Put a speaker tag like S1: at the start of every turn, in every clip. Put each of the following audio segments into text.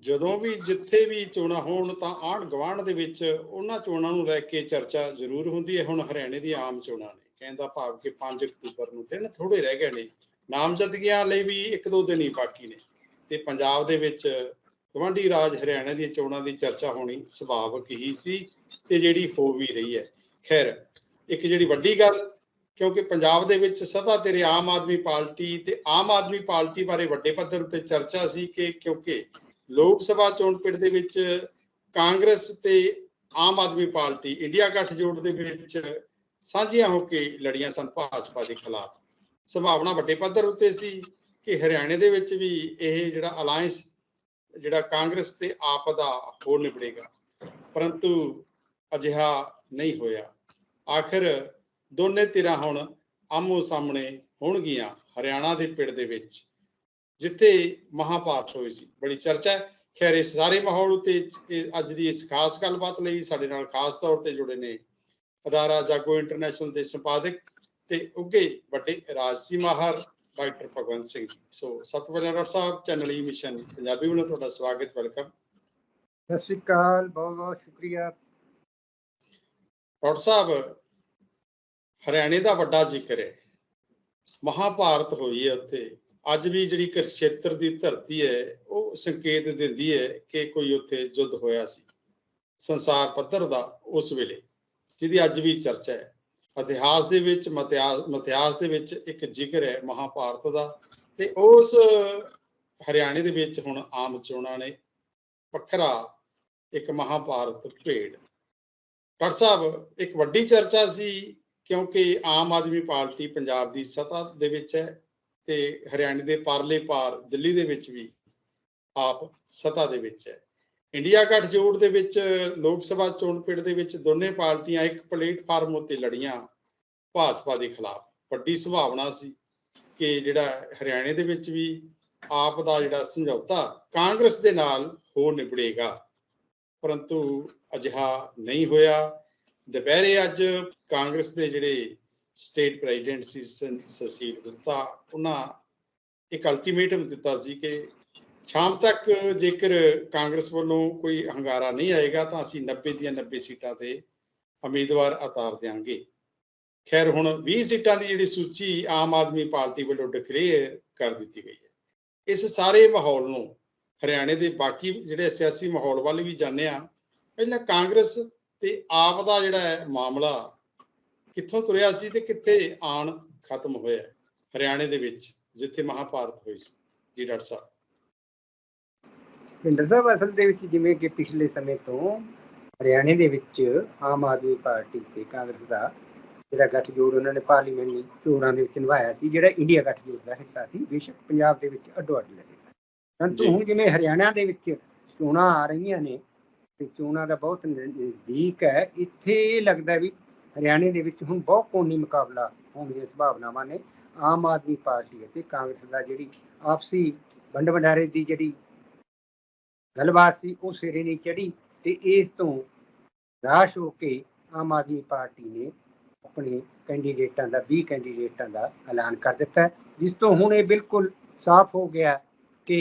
S1: ਜਦੋਂ ਵੀ ਜਿੱਥੇ ਵੀ ਚੋਣਾਂ ਹੋਣ ਤਾਂ ਆਂਢ ਗੁਆਂਢ ਦੇ ਵਿੱਚ ਉਹਨਾਂ ਚੋਣਾਂ ਨੂੰ ਲੈ ਕੇ ਚਰਚਾ ਜ਼ਰੂਰ ਹੁੰਦੀ ਹੈ। ਹੁਣ ਹਰਿਆਣੇ ਦੀ ਆਮ ਚੋਣਾਂ ਨੇ। ਕਹਿੰਦਾ ਭਾਵ ਕਿ 5 ਅਕਤੂਬਰ ਨੂੰ ਦਿਨ ਥੋੜੇ ਰਹਿ ਗਏ ਨੇ। ਨਾਮਜ਼ਦਗੀਆਂ ਲਈ ਵੀ ਇੱਕ ਦੋ ਦਿਨ ਹੀ ਬਾਕੀ ਨੇ। ਤੇ ਪੰਜਾਬ ਦੇ ਵਿੱਚ ਗਵਾਂਢੀ ਰਾਜ ਹਰਿਆਣਾ ਦੀਆਂ ਚੋਣਾਂ ਦੀ ਚਰਚਾ ਹੋਣੀ ਸੁਭਾਵਿਕ ਹੀ ਸੀ ਤੇ ਜਿਹੜੀ ਹੋ ਵੀ ਰਹੀ ਹੈ। ਖੈਰ, ਇੱਕ ਜਿਹੜੀ ਵੱਡੀ ਗੱਲ, ਕਿਉਂਕਿ ਪੰਜਾਬ ਦੇ ਵਿੱਚ ਸਦਾ ਤੇਰੇ ਆਮ ਆਦਮੀ ਪਾਰਟੀ ਤੇ ਆਮ ਆਦਮੀ ਪਾਰਟੀ ਬਾਰੇ ਵੱਡੇ ਪੱਧਰ ਉੱਤੇ ਚਰਚਾ ਸੀ ਕਿ ਕਿਉਂਕਿ ਲੋਕ ਸਭਾ ਚੋਣ ਪਿੰਡ ਦੇ ਵਿੱਚ ਕਾਂਗਰਸ ਤੇ ਆਮ ਆਦਮੀ ਪਾਰਟੀ, ਇੰਡੀਆ ਗੱਠਜੋੜ ਦੇ ਵਿੱਚ ਸਾਂਝੀਆਂ ਹੋ ਕੇ ਲੜੀਆਂ ਸਨ ਭਾਜਪਾ ਦੇ ਖਿਲਾਫ। ਸੰਭਾਵਨਾ ਵੱਡੇ ਪੱਧਰ ਉੱਤੇ ਸੀ ਕਿ ਹਰਿਆਣੇ ਦੇ ਵਿੱਚ ਵੀ ਇਹ ਜਿਹੜਾ ਅਲਾਈਅੰਸ ਜਿਹੜਾ ਕਾਂਗਰਸ ਤੇ ਆਪ ਦਾ ਹੋ ਨਿਬੜੇਗਾ। ਪਰੰਤੂ ਅਜਿਹਾ ਨਹੀਂ ਹੋਇਆ। ਆਖਿਰ ਦੋਨੇ ਧਿਰਾਂ ਹੁਣ ਆਮੋ ਸਾਹਮਣੇ ਹੋਣਗੀਆਂ ਹਰਿਆਣਾ ਦੇ ਪਿੰਡ ਦੇ ਵਿੱਚ। ਜਿੱਥੇ ਮਹਾਭਾਰਤ ਹੋਈ ਸੀ। ਬੜੀ ਚਰਚਾ ਹੈ। ਖੈਰ ਇਸ ਸਾਰੇ ਮਾਹੌਲ ਉਤੇ ਅੱਜ ਦੀ ਇਸ ਖਾਸ ਗੱਲਬਾਤ ਲਈ ਸਾਡੇ ਨਾਲ ਖਾਸ ਤੌਰ ਤੇ ਜੁੜੇ ਨੇ ਅਦਾਰਾ ਜਾਗੋ ਇੰਟਰਨੈਸ਼ਨਲ ਦੇ ਸੰਪਾਦਕ ਤੇ ਉੱਗੇ ਵੱਡੇ ਰਾਜਸੀ ਮਾਹਰ ਡਾਕਟਰ ਭਗਵੰਤ ਸਿੰਘ ਸੋ ਸਤਿ ਸ਼੍ਰੀ ਅਕਾਲ ਡਾਕਟਰ ਸਾਹਿਬ ਚੈਨਲ ਈ ਮਿਸ਼ਨ ਪੰਜਾਬੀ ਵੱਲੋਂ ਤੁਹਾਡਾ ਸਵਾਗਤ ਵੈਲਕਮ।
S2: ਸਤਿ ਸ਼੍ਰੀ ਅਕਾਲ ਬਹੁਤ ਬਹੁਤ ਸ਼ੁਕਰੀਆ।
S1: ਡਾਕਟਰ ਸਾਹਿਬ ਹਰਿਆਣੇ ਦਾ ਵੱਡਾ ਜ਼ਿਕਰ ਹੈ। ਮਹਾਭਾਰਤ ਹੋਈ ਹੈ ਉੱਥੇ। ਅੱਜ ਵੀ ਜਿਹੜੀ ਕੁਰਕਸ਼ੇਤਰ ਦੀ ਧਰਤੀ ਹੈ, ਉਹ ਸੰਕੇਤ ਦਿੰਦੀ ਹੈ ਕਿ ਕੋਈ ਉੱਥੇ ਯੁੱਧ ਹੋਇਆ ਸੀ। ਸੰਸਾਰ ਪੱਧਰ ਦਾ ਉਸ ਵੇਲੇ, ਜਿਹਦੀ ਅੱਜ ਵੀ ਚਰਚਾ ਹੈ। ਇਤਿਹਾਸ ਦੇ ਵਿੱਚ ਮਤਿਆਸ ਮਤਿਆਸ ਦੇ ਵਿੱਚ ਇੱਕ ਜ਼ਿਕਰ ਹੈ ਮਹਾਭਾਰਤ ਦਾ ਤੇ ਉਸ ਹਰਿਆਣੇ ਦੇ ਵਿੱਚ ਹੁਣ ਆਮ ਚੋਣਾਂ ਨੇ ਵੱਖਰਾ ਇੱਕ ਮਹਾਭਾਰਤ ਭੇਡ। ਡਾਕਟਰ ਸਾਹਿਬ, ਇੱਕ ਵੱਡੀ ਚਰਚਾ ਸੀ ਕਿਉਂਕਿ ਆਮ ਆਦਮੀ ਪਾਰਟੀ ਪੰਜਾਬ ਦੀ ਸੱਤਾ ਦੇ ਵਿੱਚ ਹੈ। ਤੇ ਹਰਿਆਣੇ ਦੇ ਪਾਰਲੇ ਪਾਰ ਦਿੱਲੀ ਦੇ ਵਿੱਚ ਵੀ ਆਪ ਸੱਤਾ ਦੇ ਵਿੱਚ ਹੈ। ਇੰਡੀਆ ਗੱਠਜੋੜ ਦੇ ਵਿੱਚ, ਲੋਕ ਸਭਾ ਚੋਣ ਪਿੰਡ ਦੇ ਵਿੱਚ ਦੋਨੇ ਪਾਰਟੀਆਂ ਇੱਕ ਪਲੇਟਫਾਰਮ ਉੱਤੇ ਲੜੀਆਂ ਭਾਜਪਾ ਦੇ ਖਿਲਾਫ। ਵੱਡੀ ਸੰਭਾਵਨਾ ਸੀ ਕਿ ਜਿਹੜਾ ਹਰਿਆਣੇ ਦੇ ਵਿੱਚ ਵੀ ਆਪ ਦਾ ਜਿਹੜਾ ਸਮਝੌਤਾ ਕਾਂਗਰਸ ਦੇ ਨਾਲ ਹੋ ਨਿਬੜੇਗਾ। ਪਰੰਤੂ ਅਜਿਹਾ ਨਹੀਂ ਹੋਇਆ। ਦੁਪਹਿਰੇ ਅੱਜ ਕਾਂਗਰਸ ਦੇ ਜਿਹੜੇ ਸਟੇਟ ਪ੍ਰੈਜ਼ੀਡੈਂਟ ਸੀ ਗੁਪਤਾ, ਉਹਨਾਂ ਇੱਕ ਅਲਟੀਮੇਟਮ ਦਿੱਤਾ ਸੀ ਕਿ ਸ਼ਾਮ ਤੱਕ ਜੇਕਰ ਕਾਂਗਰਸ ਵੱਲੋਂ ਕੋਈ ਹੰਗਾਰਾ ਨਹੀਂ ਆਏਗਾ ਤਾਂ ਅਸੀਂ 90 ਦੀਆਂ 90 ਸੀਟਾਂ ਤੇ ਉਮੀਦਵਾਰ ਉਤਾਰ ਦਿਆਂਗੇ। ਖੈਰ, ਹੁਣ 20 ਸੀਟਾਂ ਦੀ ਜਿਹੜੀ ਸੂਚੀ ਆਮ ਆਦਮੀ ਪਾਰਟੀ ਵੱਲੋਂ ਡਿਕਲੇਅਰ ਕਰ ਦਿੱਤੀ ਗਈ ਹੈ। ਇਸ ਸਾਰੇ ਮਾਹੌਲ ਨੂੰ, ਹਰਿਆਣੇ ਦੇ ਬਾਕੀ ਜਿਹੜੇ ਸਿਆਸੀ ਮਾਹੌਲ ਵੱਲ ਵੀ ਜਾਣਦੇ ਆ ਪਹਿਲਾਂ ਕਾਂਗਰਸ ਤੇ ਆਪ ਦਾ ਜਿਹੜਾ ਮਾਮਲਾ ਕਿੱਥੋਂ ਤੁਰਿਆ ਸੀ ਤੇ ਕਿੱਥੇ ਆਣ ਖਤਮ ਹੋਇਆ? ਹਰਿਆਣੇ ਦੇ ਵਿੱਚ ਜਿੱਥੇ ਮਹਾਭਾਰਤ ਹੋਈ ਸੀ ਜੀ ਡਾਕਟਰ ਸਾਹਿਬ
S2: ਪਿੰਡਰ ਸਾਹਿਬ ਅਸਲ ਦੇ ਵਿੱਚ ਜਿਵੇਂ ਕਿ ਪਿਛਲੇ ਸਮੇਂ ਤੋਂ ਹਰਿਆਣੇ ਦੇ ਵਿੱਚ ਆਮ ਆਦਮੀ ਪਾਰਟੀ ਤੇ ਕਾਂਗਰਸ ਦਾ ਜਿਹੜਾ ਗੱਠਜੋੜ ਉਹਨਾਂ ਨੇ ਪਾਰਲੀਮੈਂਟ ਚੋਣਾਂ ਦੇ ਵਿੱਚ ਨਿਭਾਇਆ ਸੀ ਜਿਹੜਾ ਇੰਡੀਆ ਗੱਠਜੋੜ ਦਾ ਹਿੱਸਾ ਸੀ ਬੇਸ਼ੱਕ ਪੰਜਾਬ ਦੇ ਵਿੱਚ ਅੱਡੋ ਅੱਡ ਲੜੇ ਸਨ ਪਰੰਤੂ। ਹੁਣ ਜਿਵੇਂ ਹਰਿਆਣਾ ਦੇ ਵਿੱਚ ਚੋਣਾਂ ਆ ਰਹੀਆਂ ਨੇ ਤੇ ਚੋਣਾਂ ਦਾ ਬਹੁਤ ਨਜ਼ਦੀਕ ਹੈ ਇੱਥੇ ਇਹ ਲੱਗਦਾ ਵੀ ਹਰਿਆਣੇ ਦੇ ਵਿੱਚ ਹੁਣ ਬਹੁਤ ਕੋਨੀ ਮੁਕਾਬਲਾ ਹੋਣ ਦੀਆਂ ਸੰਭਾਵਨਾਵਾਂ ਨੇ ਆਮ ਆਦਮੀ ਪਾਰਟੀ ਅਤੇ ਕਾਂਗਰਸ ਦਾ ਜਿਹੜੀ ਆਪਸੀ ਵੰਡ ਵੰਡਾਰੇ ਦੀ ਜਿਹੜੀ ਗੱਲਬਾਤ ਸੀ, ਉਹ ਸਿਰੇ ਨਹੀਂ ਚੜੀ ਤੇ ਇਸ ਤੋਂ ਰਾਸ਼ ਹੋ ਕੇ ਆਮ ਆਦਮੀ ਪਾਰਟੀ ਨੇ ਆਪਣੇ ਕੈਂਡੀਡੇਟਾਂ ਦਾ 20 ਕੈਂਡੀਡੇਟਾਂ ਦਾ ਐਲਾਨ ਕਰ ਦਿੱਤਾ ਜਿਸ ਤੋਂ ਹੁਣ ਇਹ ਬਿਲਕੁਲ ਸਾਫ਼ ਹੋ ਗਿਆ ਕਿ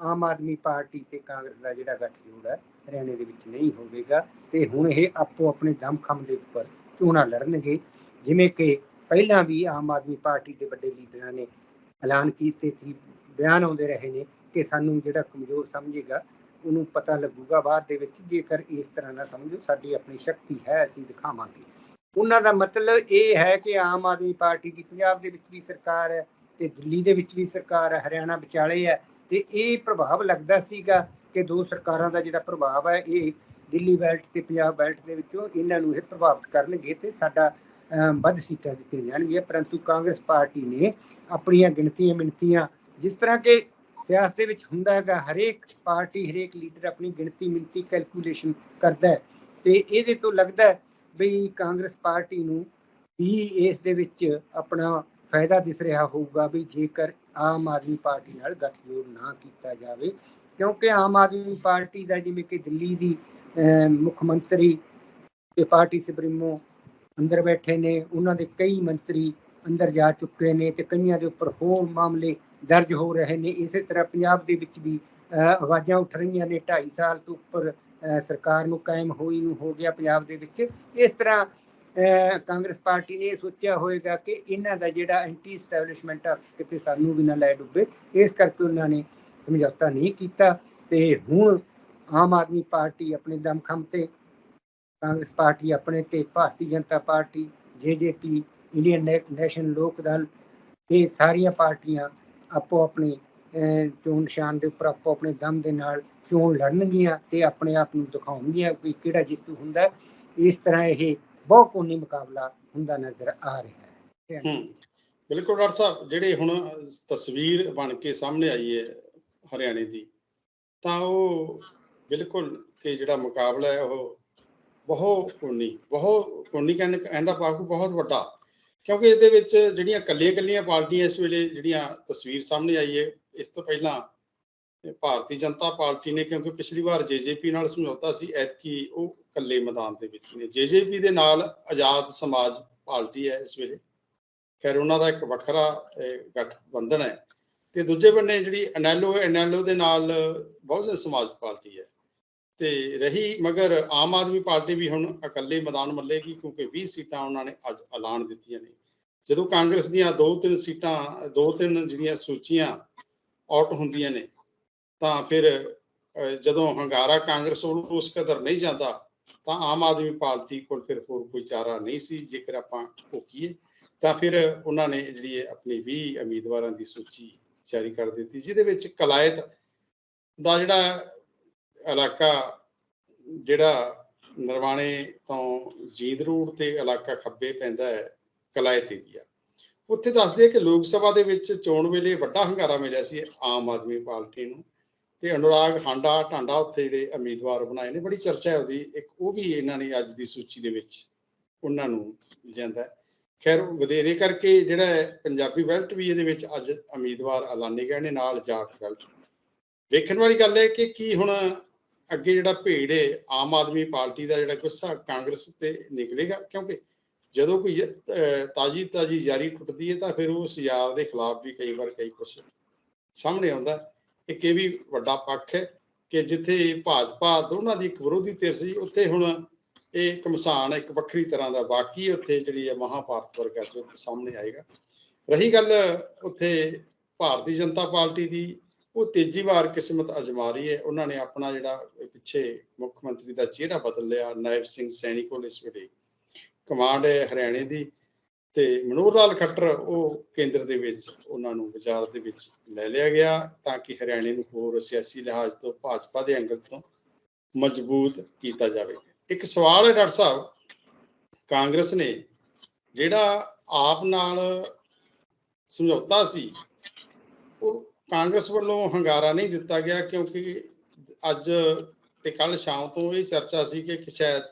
S2: ਆਮ ਆਦਮੀ ਪਾਰਟੀ ਤੇ ਕਾਂਗਰਸ ਦਾ ਜਿਹੜਾ ਗੱਠਜੋੜ ਹੈ, ਹਰਿਆਣੇ ਦੇ ਵਿੱਚ ਨਹੀਂ ਹੋਵੇਗਾ ਤੇ ਹੁਣ ਇਹ ਆਪੋ ਆਪਣੇ ਦਮਖਮ ਦੇ ਉੱਪਰ ਚੋਣਾਂ ਲੜਨਗੇ, ਜਿਵੇਂ ਕਿ ਪਹਿਲਾਂ ਵੀ ਆਮ ਆਦਮੀ ਪਾਰਟੀ ਦੇ ਵੱਡੇ ਲੀਡਰਾਂ ਨੇ ਐਲਾਨ ਕੀਤੇ ਸੀ, ਬਿਆਨ ਆਉਂਦੇ ਰਹੇ ਨੇ ਕਿ ਸਾਨੂੰ ਜਿਹੜਾ ਕਮਜ਼ੋਰ ਸਮਝੇਗਾ, ਉਹਨੂੰ ਪਤਾ ਲੱਗੂਗਾ ਬਾਅਦ ਦੇ ਵਿੱਚ, ਜੇਕਰ ਇਸ ਤਰ੍ਹਾਂ ਨਾ ਸਮਝੋ, ਸਾਡੀ ਆਪਣੀ ਸ਼ਕਤੀ ਹੈ, ਅਸੀਂ ਦਿਖਾਵਾਂਗੇ। ਉਹਨਾਂ ਦਾ ਮਤਲਬ ਇਹ ਹੈ ਕਿ ਆਮ ਆਦਮੀ ਪਾਰਟੀ ਦੀ ਪੰਜਾਬ ਦੇ ਵਿੱਚ ਵੀ ਸਰਕਾਰ ਹੈ ਤੇ ਦਿੱਲੀ ਦੇ ਵਿੱਚ ਵੀ ਸਰਕਾਰ ਹੈ, ਹਰਿਆਣਾ ਵਿਚਾਲੇ ਹੈ, ਤੇ ਇਹ ਪ੍ਰਭਾਵ ਲੱਗਦਾ ਸੀਗਾ ਕਿ ਦੋ ਸਰਕਾਰਾਂ ਦਾ ਜਿਹੜਾ ਪ੍ਰਭਾਵ ਹੈ, ਇਹ ਦਿੱਲੀ ਬੈਲਟ ਤੇ ਪੰਜਾਬ ਬੈਲਟ ਦੇ ਵਿੱਚੋਂ ਇਹਨਾਂ ਨੂੰ ਇਹ ਪ੍ਰਭਾਵਿਤ ਕਰਨਗੇ ਤੇ ਸਾਡਾ ਵੱਧ ਸੀਟਾਂ ਦਿੱਤੀਆਂ ਜਾਣਗੀਆਂ। ਪਰੰਤੂ ਕਾਂਗਰਸ ਪਾਰਟੀ ਨੇ ਆਪਣੀਆਂ ਗਿਣਤੀਆਂ ਮਿਣਤੀਆਂ ਜਿਸ ਤਰ੍ਹਾਂ ਕਿ ਸਿਆਸਤ ਦੇ ਵਿੱਚ ਹੁੰਦਾ ਹੈਗਾ, ਹਰੇਕ ਪਾਰਟੀ, ਹਰੇਕ ਲੀਡਰ ਆਪਣੀ ਗਿਣਤੀ ਮਿਣਤੀ ਕੈਲਕੂਲੇਸ਼ਨ ਕਰਦਾ ਹੈ। ਤੇ ਇਹਦੇ ਤੋਂ ਲੱਗਦਾ ਹੈ ਵੀ ਕਾਂਗਰਸ ਪਾਰਟੀ ਨੂੰ ਵੀ ਇਸ ਦੇ ਵਿੱਚ ਆਪਣਾ ਫਾਇਦਾ ਦਿਸ ਰਿਹਾ ਹੋਊਗਾ ਵੀ ਜੇਕਰ ਆਮ ਆਦਮੀ ਪਾਰਟੀ ਨਾਲ ਗੱਠਜੋੜ ਨਾ ਕੀਤਾ ਜਾਵੇ। ਕਿਉਂਕਿ ਆਮ ਆਦਮੀ ਪਾਰਟੀ ਦਾ ਜਿਵੇਂ ਕਿ ਦਿੱਲੀ ਦੀ ਮੁੱਖ ਮੰਤਰੀ ਤੇ ਪਾਰਟੀ ਸੁਪਰੀਮੋ ਅੰਦਰ ਬੈਠੇ ਨੇ, ਉਹਨਾਂ ਦੇ ਕਈ ਮੰਤਰੀ ਅੰਦਰ ਜਾ ਚੁੱਕੇ ਨੇ ਤੇ ਕਈਆਂ ਦੇ ਉੱਪਰ ਹੋਰ ਮਾਮਲੇ ਦਰਜ ਹੋ ਰਹੇ ਨੇ। ਇਸੇ ਤਰ੍ਹਾਂ ਪੰਜਾਬ ਦੇ ਵਿੱਚ ਵੀ ਆਵਾਜ਼ਾਂ ਉੱਠ ਰਹੀਆਂ ਨੇ। 2.5 ਸਾਲ ਤੋਂ ਉੱਪਰ ਸਰਕਾਰ ਨੂੰ ਕਾਇਮ ਹੋਈ ਨੂੰ ਹੋ ਗਿਆ ਪੰਜਾਬ ਦੇ ਵਿੱਚ। ਇਸ ਤਰ੍ਹਾਂ, ਅਹ, ਕਾਂਗਰਸ ਪਾਰਟੀ ਨੇ ਇਹ ਸੋਚਿਆ ਹੋਵੇਗਾ ਕਿ ਇਹਨਾਂ ਦਾ ਜਿਹੜਾ ਐਂਟੀ ਸਟੈਬਲਿਸ਼ਮੈਂਟ ਆ, ਕਿਤੇ ਸਾਨੂੰ ਵੀ ਨਾ ਲੈ ਡੁੱਬੇ। ਇਸ ਕਰਕੇ ਉਹਨਾਂ ਨੇ ਸਮਝੌਤਾ ਨਹੀਂ ਕੀਤਾ ਤੇ ਹੁਣ ਆਮ ਆਦਮੀ ਪਾਰਟੀ ਆਪਣੇ ਦਮਖਮ ਤੇ ਕਾਂਗਰਸ ਪਾਰਟੀ ਆਪਣੇ ਤੇ Bharatiya Janata party JJP Indian National Lok Dal ਇਹ ਸਾਰੀਆਂ ਪਾਰਟੀਆਂ ਆਪੋ ਆਪਣੀ ਚੋਣ ਨਿਸ਼ਾਨ ਦੇ ਉੱਪਰ ਆਪੋ ਆਪਣੇ ਦਮ ਦੇ ਨਾਲ ਚੋਣ ਲੜਨਗੀਆਂ ਤੇ ਆਪਣੇ ਆਪ ਨੂੰ ਦਿਖਾਉਣਗੀਆਂ ਵੀ ਕਿਹੜਾ ਜੇਤੂ ਹੁੰਦਾ। ਇਸ ਤਰ੍ਹਾਂ ਇਹ ਬਹੁ ਕੋਨੀ ਮੁਕਾਬਲਾ ਹੁੰਦਾ ਨਜ਼ਰ ਆ ਰਿਹਾ ਹੂੰ।
S1: ਬਿਲਕੁਲ ਡਾਕਟਰ ਸਾਹਿਬ ਜਿਹੜੇ ਹੁਣ ਤਸਵੀਰ ਬਣ ਕੇ ਸਾਹਮਣੇ ਆਈ ਹੈ ਹਰਿਆਣੇ ਦੀ ਤਾਂ ਉਹ ਬਿਲਕੁਲ ਕਿ ਜਿਹੜਾ ਮੁਕਾਬਲਾ ਹੈ ਉਹ ਬਹੁਤ ਕੋਨੀ ਬਹੁਤ ਕੋਨੀ ਕਹਿੰਦੇ ਕਹਿੰਦਾ ਪਾਕੂ ਬਹੁਤ ਵੱਡਾ। ਕਿਉਂਕਿ ਇਹਦੇ ਵਿੱਚ ਜਿਹੜੀਆਂ ਕੱਲੀਆਂ ਕੱਲੀਆਂ ਪਾਰਟੀਆਂ ਇਸ ਵੇਲੇ ਜਿਹੜੀਆਂ ਤਸਵੀਰ ਸਾਹਮਣੇ ਆਈ ਹੈ, ਇਸ ਤੋਂ ਪਹਿਲਾਂ ਭਾਰਤੀ ਜਨਤਾ ਪਾਰਟੀ ਨੇ, ਕਿਉਂਕਿ ਪਿਛਲੀ ਵਾਰ ਜੇਜੇਪੀ ਨਾਲ ਸਮਝੌਤਾ ਸੀ, ਐਤਕੀ ਉਹ ਕੱਲੇ ਮੈਦਾਨ ਦੇ ਵਿੱਚ ਨੇ। ਜੇਜੇਪੀ ਦੇ ਨਾਲ ਆਜ਼ਾਦ ਸਮਾਜ ਪਾਰਟੀ ਹੈ ਇਸ ਵੇਲੇ। ਖੈਰ, ਉਹਨਾਂ ਦਾ ਇੱਕ ਵੱਖਰਾ ਗਠਬੰਧਨ ਹੈ। ਤੇ ਦੂਜੇ ਬੰਨੇ ਜਿਹੜੀ ਐਨਐਲਓ ਹੈ, ਐਨਐਲਓ ਦੇ ਨਾਲ ਬਹੁਜਨ ਸਮਾਜ ਪਾਰਟੀ ਹੈ। ਤੇ ਰਹੀ, ਮਗਰ ਆਮ ਆਦਮੀ ਪਾਰਟੀ ਵੀ ਹੁਣ ਇਕੱਲੇ ਮੈਦਾਨ ਮੱਲੇਗੀ, ਕਿਉਂਕਿ 20 ਸੀਟਾਂ ਉਹਨਾਂ ਨੇ ਅੱਜ ਐਲਾਨ ਦਿੱਤੀਆਂ ਨੇ। ਜਦੋਂ ਕਾਂਗਰਸ ਦੀਆਂ ਦੋ ਤਿੰਨ ਸੀਟਾਂ, ਦੋ ਤਿੰਨ ਜਿਹੜੀਆਂ ਸੂਚੀਆਂ ਆਊਟ ਹੁੰਦੀਆਂ ਨੇ, ਤਾਂ ਫਿਰ ਜਦੋਂ ਹੰਗਾਰਾ ਕਾਂਗਰਸ ਵੱਲੋਂ ਉਸ ਕਦਰ ਨਹੀਂ ਜਾਂਦਾ, ਤਾਂ ਆਮ ਆਦਮੀ ਪਾਰਟੀ ਕੋਲ ਫਿਰ ਹੋਰ ਕੋਈ ਚਾਰਾ ਨਹੀਂ ਸੀ, ਜੇਕਰ ਆਪਾਂ ਭੋਕੀਏ ਤਾਂ ਫਿਰ ਉਹਨਾਂ ਨੇ ਜਿਹੜੀ ਆਪਣੀ 20 ਉਮੀਦਵਾਰਾਂ ਦੀ ਸੂਚੀ ਜਾਰੀ ਕਰ ਦਿੱਤੀ, ਜਿਹਦੇ ਵਿੱਚ ਕਲਾਇਤ ਦਾ ਜਿਹੜਾ ਇਲਾਕਾ ਜਿਹੜਾ ਨਰਵਾਣੇ ਤੋਂ ਜੀਂਦ ਰੋਡ ਤੇ ਇਲਾਕਾ ਖੱਬੇ ਪੈਂਦਾ ਹੈ ਕਲਾਇਤ ਏਰੀਆ ਉੱਥੇ ਦੱਸਦੇ ਕਿ ਲੋਕ ਸਭਾ ਦੇ ਵਿੱਚ ਚੋਣ ਵੇਲੇ ਵੱਡਾ ਹੰਗਾਰਾ ਮਿਲਿਆ ਸੀ ਆਮ ਆਦਮੀ ਪਾਰਟੀ ਨੂੰ ਤੇ ਅਨੁਰਾਗ ਹਾਂਡਾ ਟਾਂਡਾ ਉੱਥੇ ਜਿਹੜੇ ਉਮੀਦਵਾਰ ਬਣਾਏ ਨੇ, ਬੜੀ ਚਰਚਾ ਹੈ ਉਹਦੀ, ਇੱਕ ਉਹ ਵੀ ਇਹਨਾਂ ਨੇ ਅੱਜ ਦੀ ਸੂਚੀ ਦੇ ਵਿੱਚ ਉਹਨਾਂ ਨੂੰ ਲਿਆਂਦਾ ਖੈਰ, ਵਧੇਰੇ ਕਰਕੇ ਜਿਹੜਾ ਪੰਜਾਬੀ ਬੈਲਟ ਵੀ ਇਹਦੇ ਵਿੱਚ ਅੱਜ ਉਮੀਦਵਾਰ ਐਲਾਨੇ ਗਏ ਨੇ, ਨਾਲ ਜਾਟ ਬੈਲਟ। ਵੇਖਣ ਵਾਲੀ ਗੱਲ ਹੈ ਕਿ ਕੀ ਹੁਣ ਅੱਗੇ ਜਿਹੜਾ ਭੇੜ ਹੈ ਆਮ ਆਦਮੀ ਪਾਰਟੀ ਦਾ ਜਿਹੜਾ ਗੁੱਸਾ ਕਾਂਗਰਸ ਤੇ ਨਿਕਲੇਗਾ, ਕਿਉਂਕਿ ਜਦੋਂ ਕੋਈ ਤਾਜੀ ਤਾਜੀ ਯਾਰੀ ਟੁੱਟਦੀ ਹੈ ਤਾਂ ਫਿਰ ਉਸ ਯਾਰ ਦੇ ਖਿਲਾਫ ਵੀ ਕਈ ਵਾਰ ਕਈ ਕੁਝ ਸਾਹਮਣੇ ਆਉਂਦਾ। ਇੱਕ ਇਹ ਵੀ ਵੱਡਾ ਪੱਖ ਹੈ ਕਿ ਜਿੱਥੇ ਭਾਜਪਾ ਦੋਨਾਂ ਦੀ ਇੱਕ ਵਿਰੋਧੀ ਧਿਰ ਸੀ, ਉੱਥੇ ਹੁਣ ਇਹ ਕਮਸਾਨ ਇੱਕ ਵੱਖਰੀ ਤਰ੍ਹਾਂ ਦਾ ਬਾਕੀ ਉੱਥੇ ਜਿਹੜੀ ਹੈ ਮਹਾਭਾਰਤ ਵਰਗਾ ਜੋ ਸਾਹਮਣੇ ਆਏਗਾ। ਰਹੀ ਗੱਲ ਉੱਥੇ ਭਾਰਤੀ ਜਨਤਾ ਪਾਰਟੀ ਦੀ ਉਹ ਤੇਜ਼ੀ ਵਾਰ ਕਿਸਮਤ ਅਜਮਾ ਰਹੀ ਹੈ। ਉਹਨਾਂ ਨੇ ਆਪਣਾ ਜਿਹੜਾ ਪਿੱਛੇ ਮੁੱਖ ਮੰਤਰੀ ਦਾ ਚਿਹਰਾ ਬਦਲ ਲਿਆ, ਨਾਇਬ ਸਿੰਘ ਸੈਣੀ ਕੋਲ ਇਸ ਵੇਲੇ। ਕਮਾਂਡ ਹੈ ਹਰਿਆਣੇ ਦੀ ਤੇ ਮਨੋਹਰ ਲਾਲ ਖੱਟਰ ਉਹ ਕੇਂਦਰ ਦੇ ਵਿੱਚ ਉਹਨਾਂ ਨੂੰ ਵਿਚਾਰ ਦੇ ਵਿੱਚ ਲੈ ਲਿਆ ਗਿਆ ਤਾਂ ਕਿ ਹਰਿਆਣੇ ਨੂੰ ਹੋਰ ਸਿਆਸੀ ਲਿਹਾਜ਼ ਤੋਂ, ਭਾਜਪਾ ਦੇ ਐਂਗਲ ਤੋਂ ਮਜ਼ਬੂਤ ਕੀਤਾ ਜਾਵੇ। ਇੱਕ ਸਵਾਲ ਹੈ ਡਾਕਟਰ ਸਾਹਿਬ, ਕਾਂਗਰਸ ਨੇ ਜਿਹੜਾ ਆਪ ਨਾਲ ਸਮਝੌਤਾ ਸੀ, ਉਹ ਕਾਂਗਰਸ ਵੱਲੋਂ ਹੰਗਾਰਾ ਨਹੀਂ ਦਿੱਤਾ ਗਿਆ ਕਿਉਂਕਿ ਅੱਜ ਤੇ ਕੱਲ ਸ਼ਾਮ ਤੋਂ ਇਹ ਚਰਚਾ ਸੀ ਕਿ ਸ਼ਾਇਦ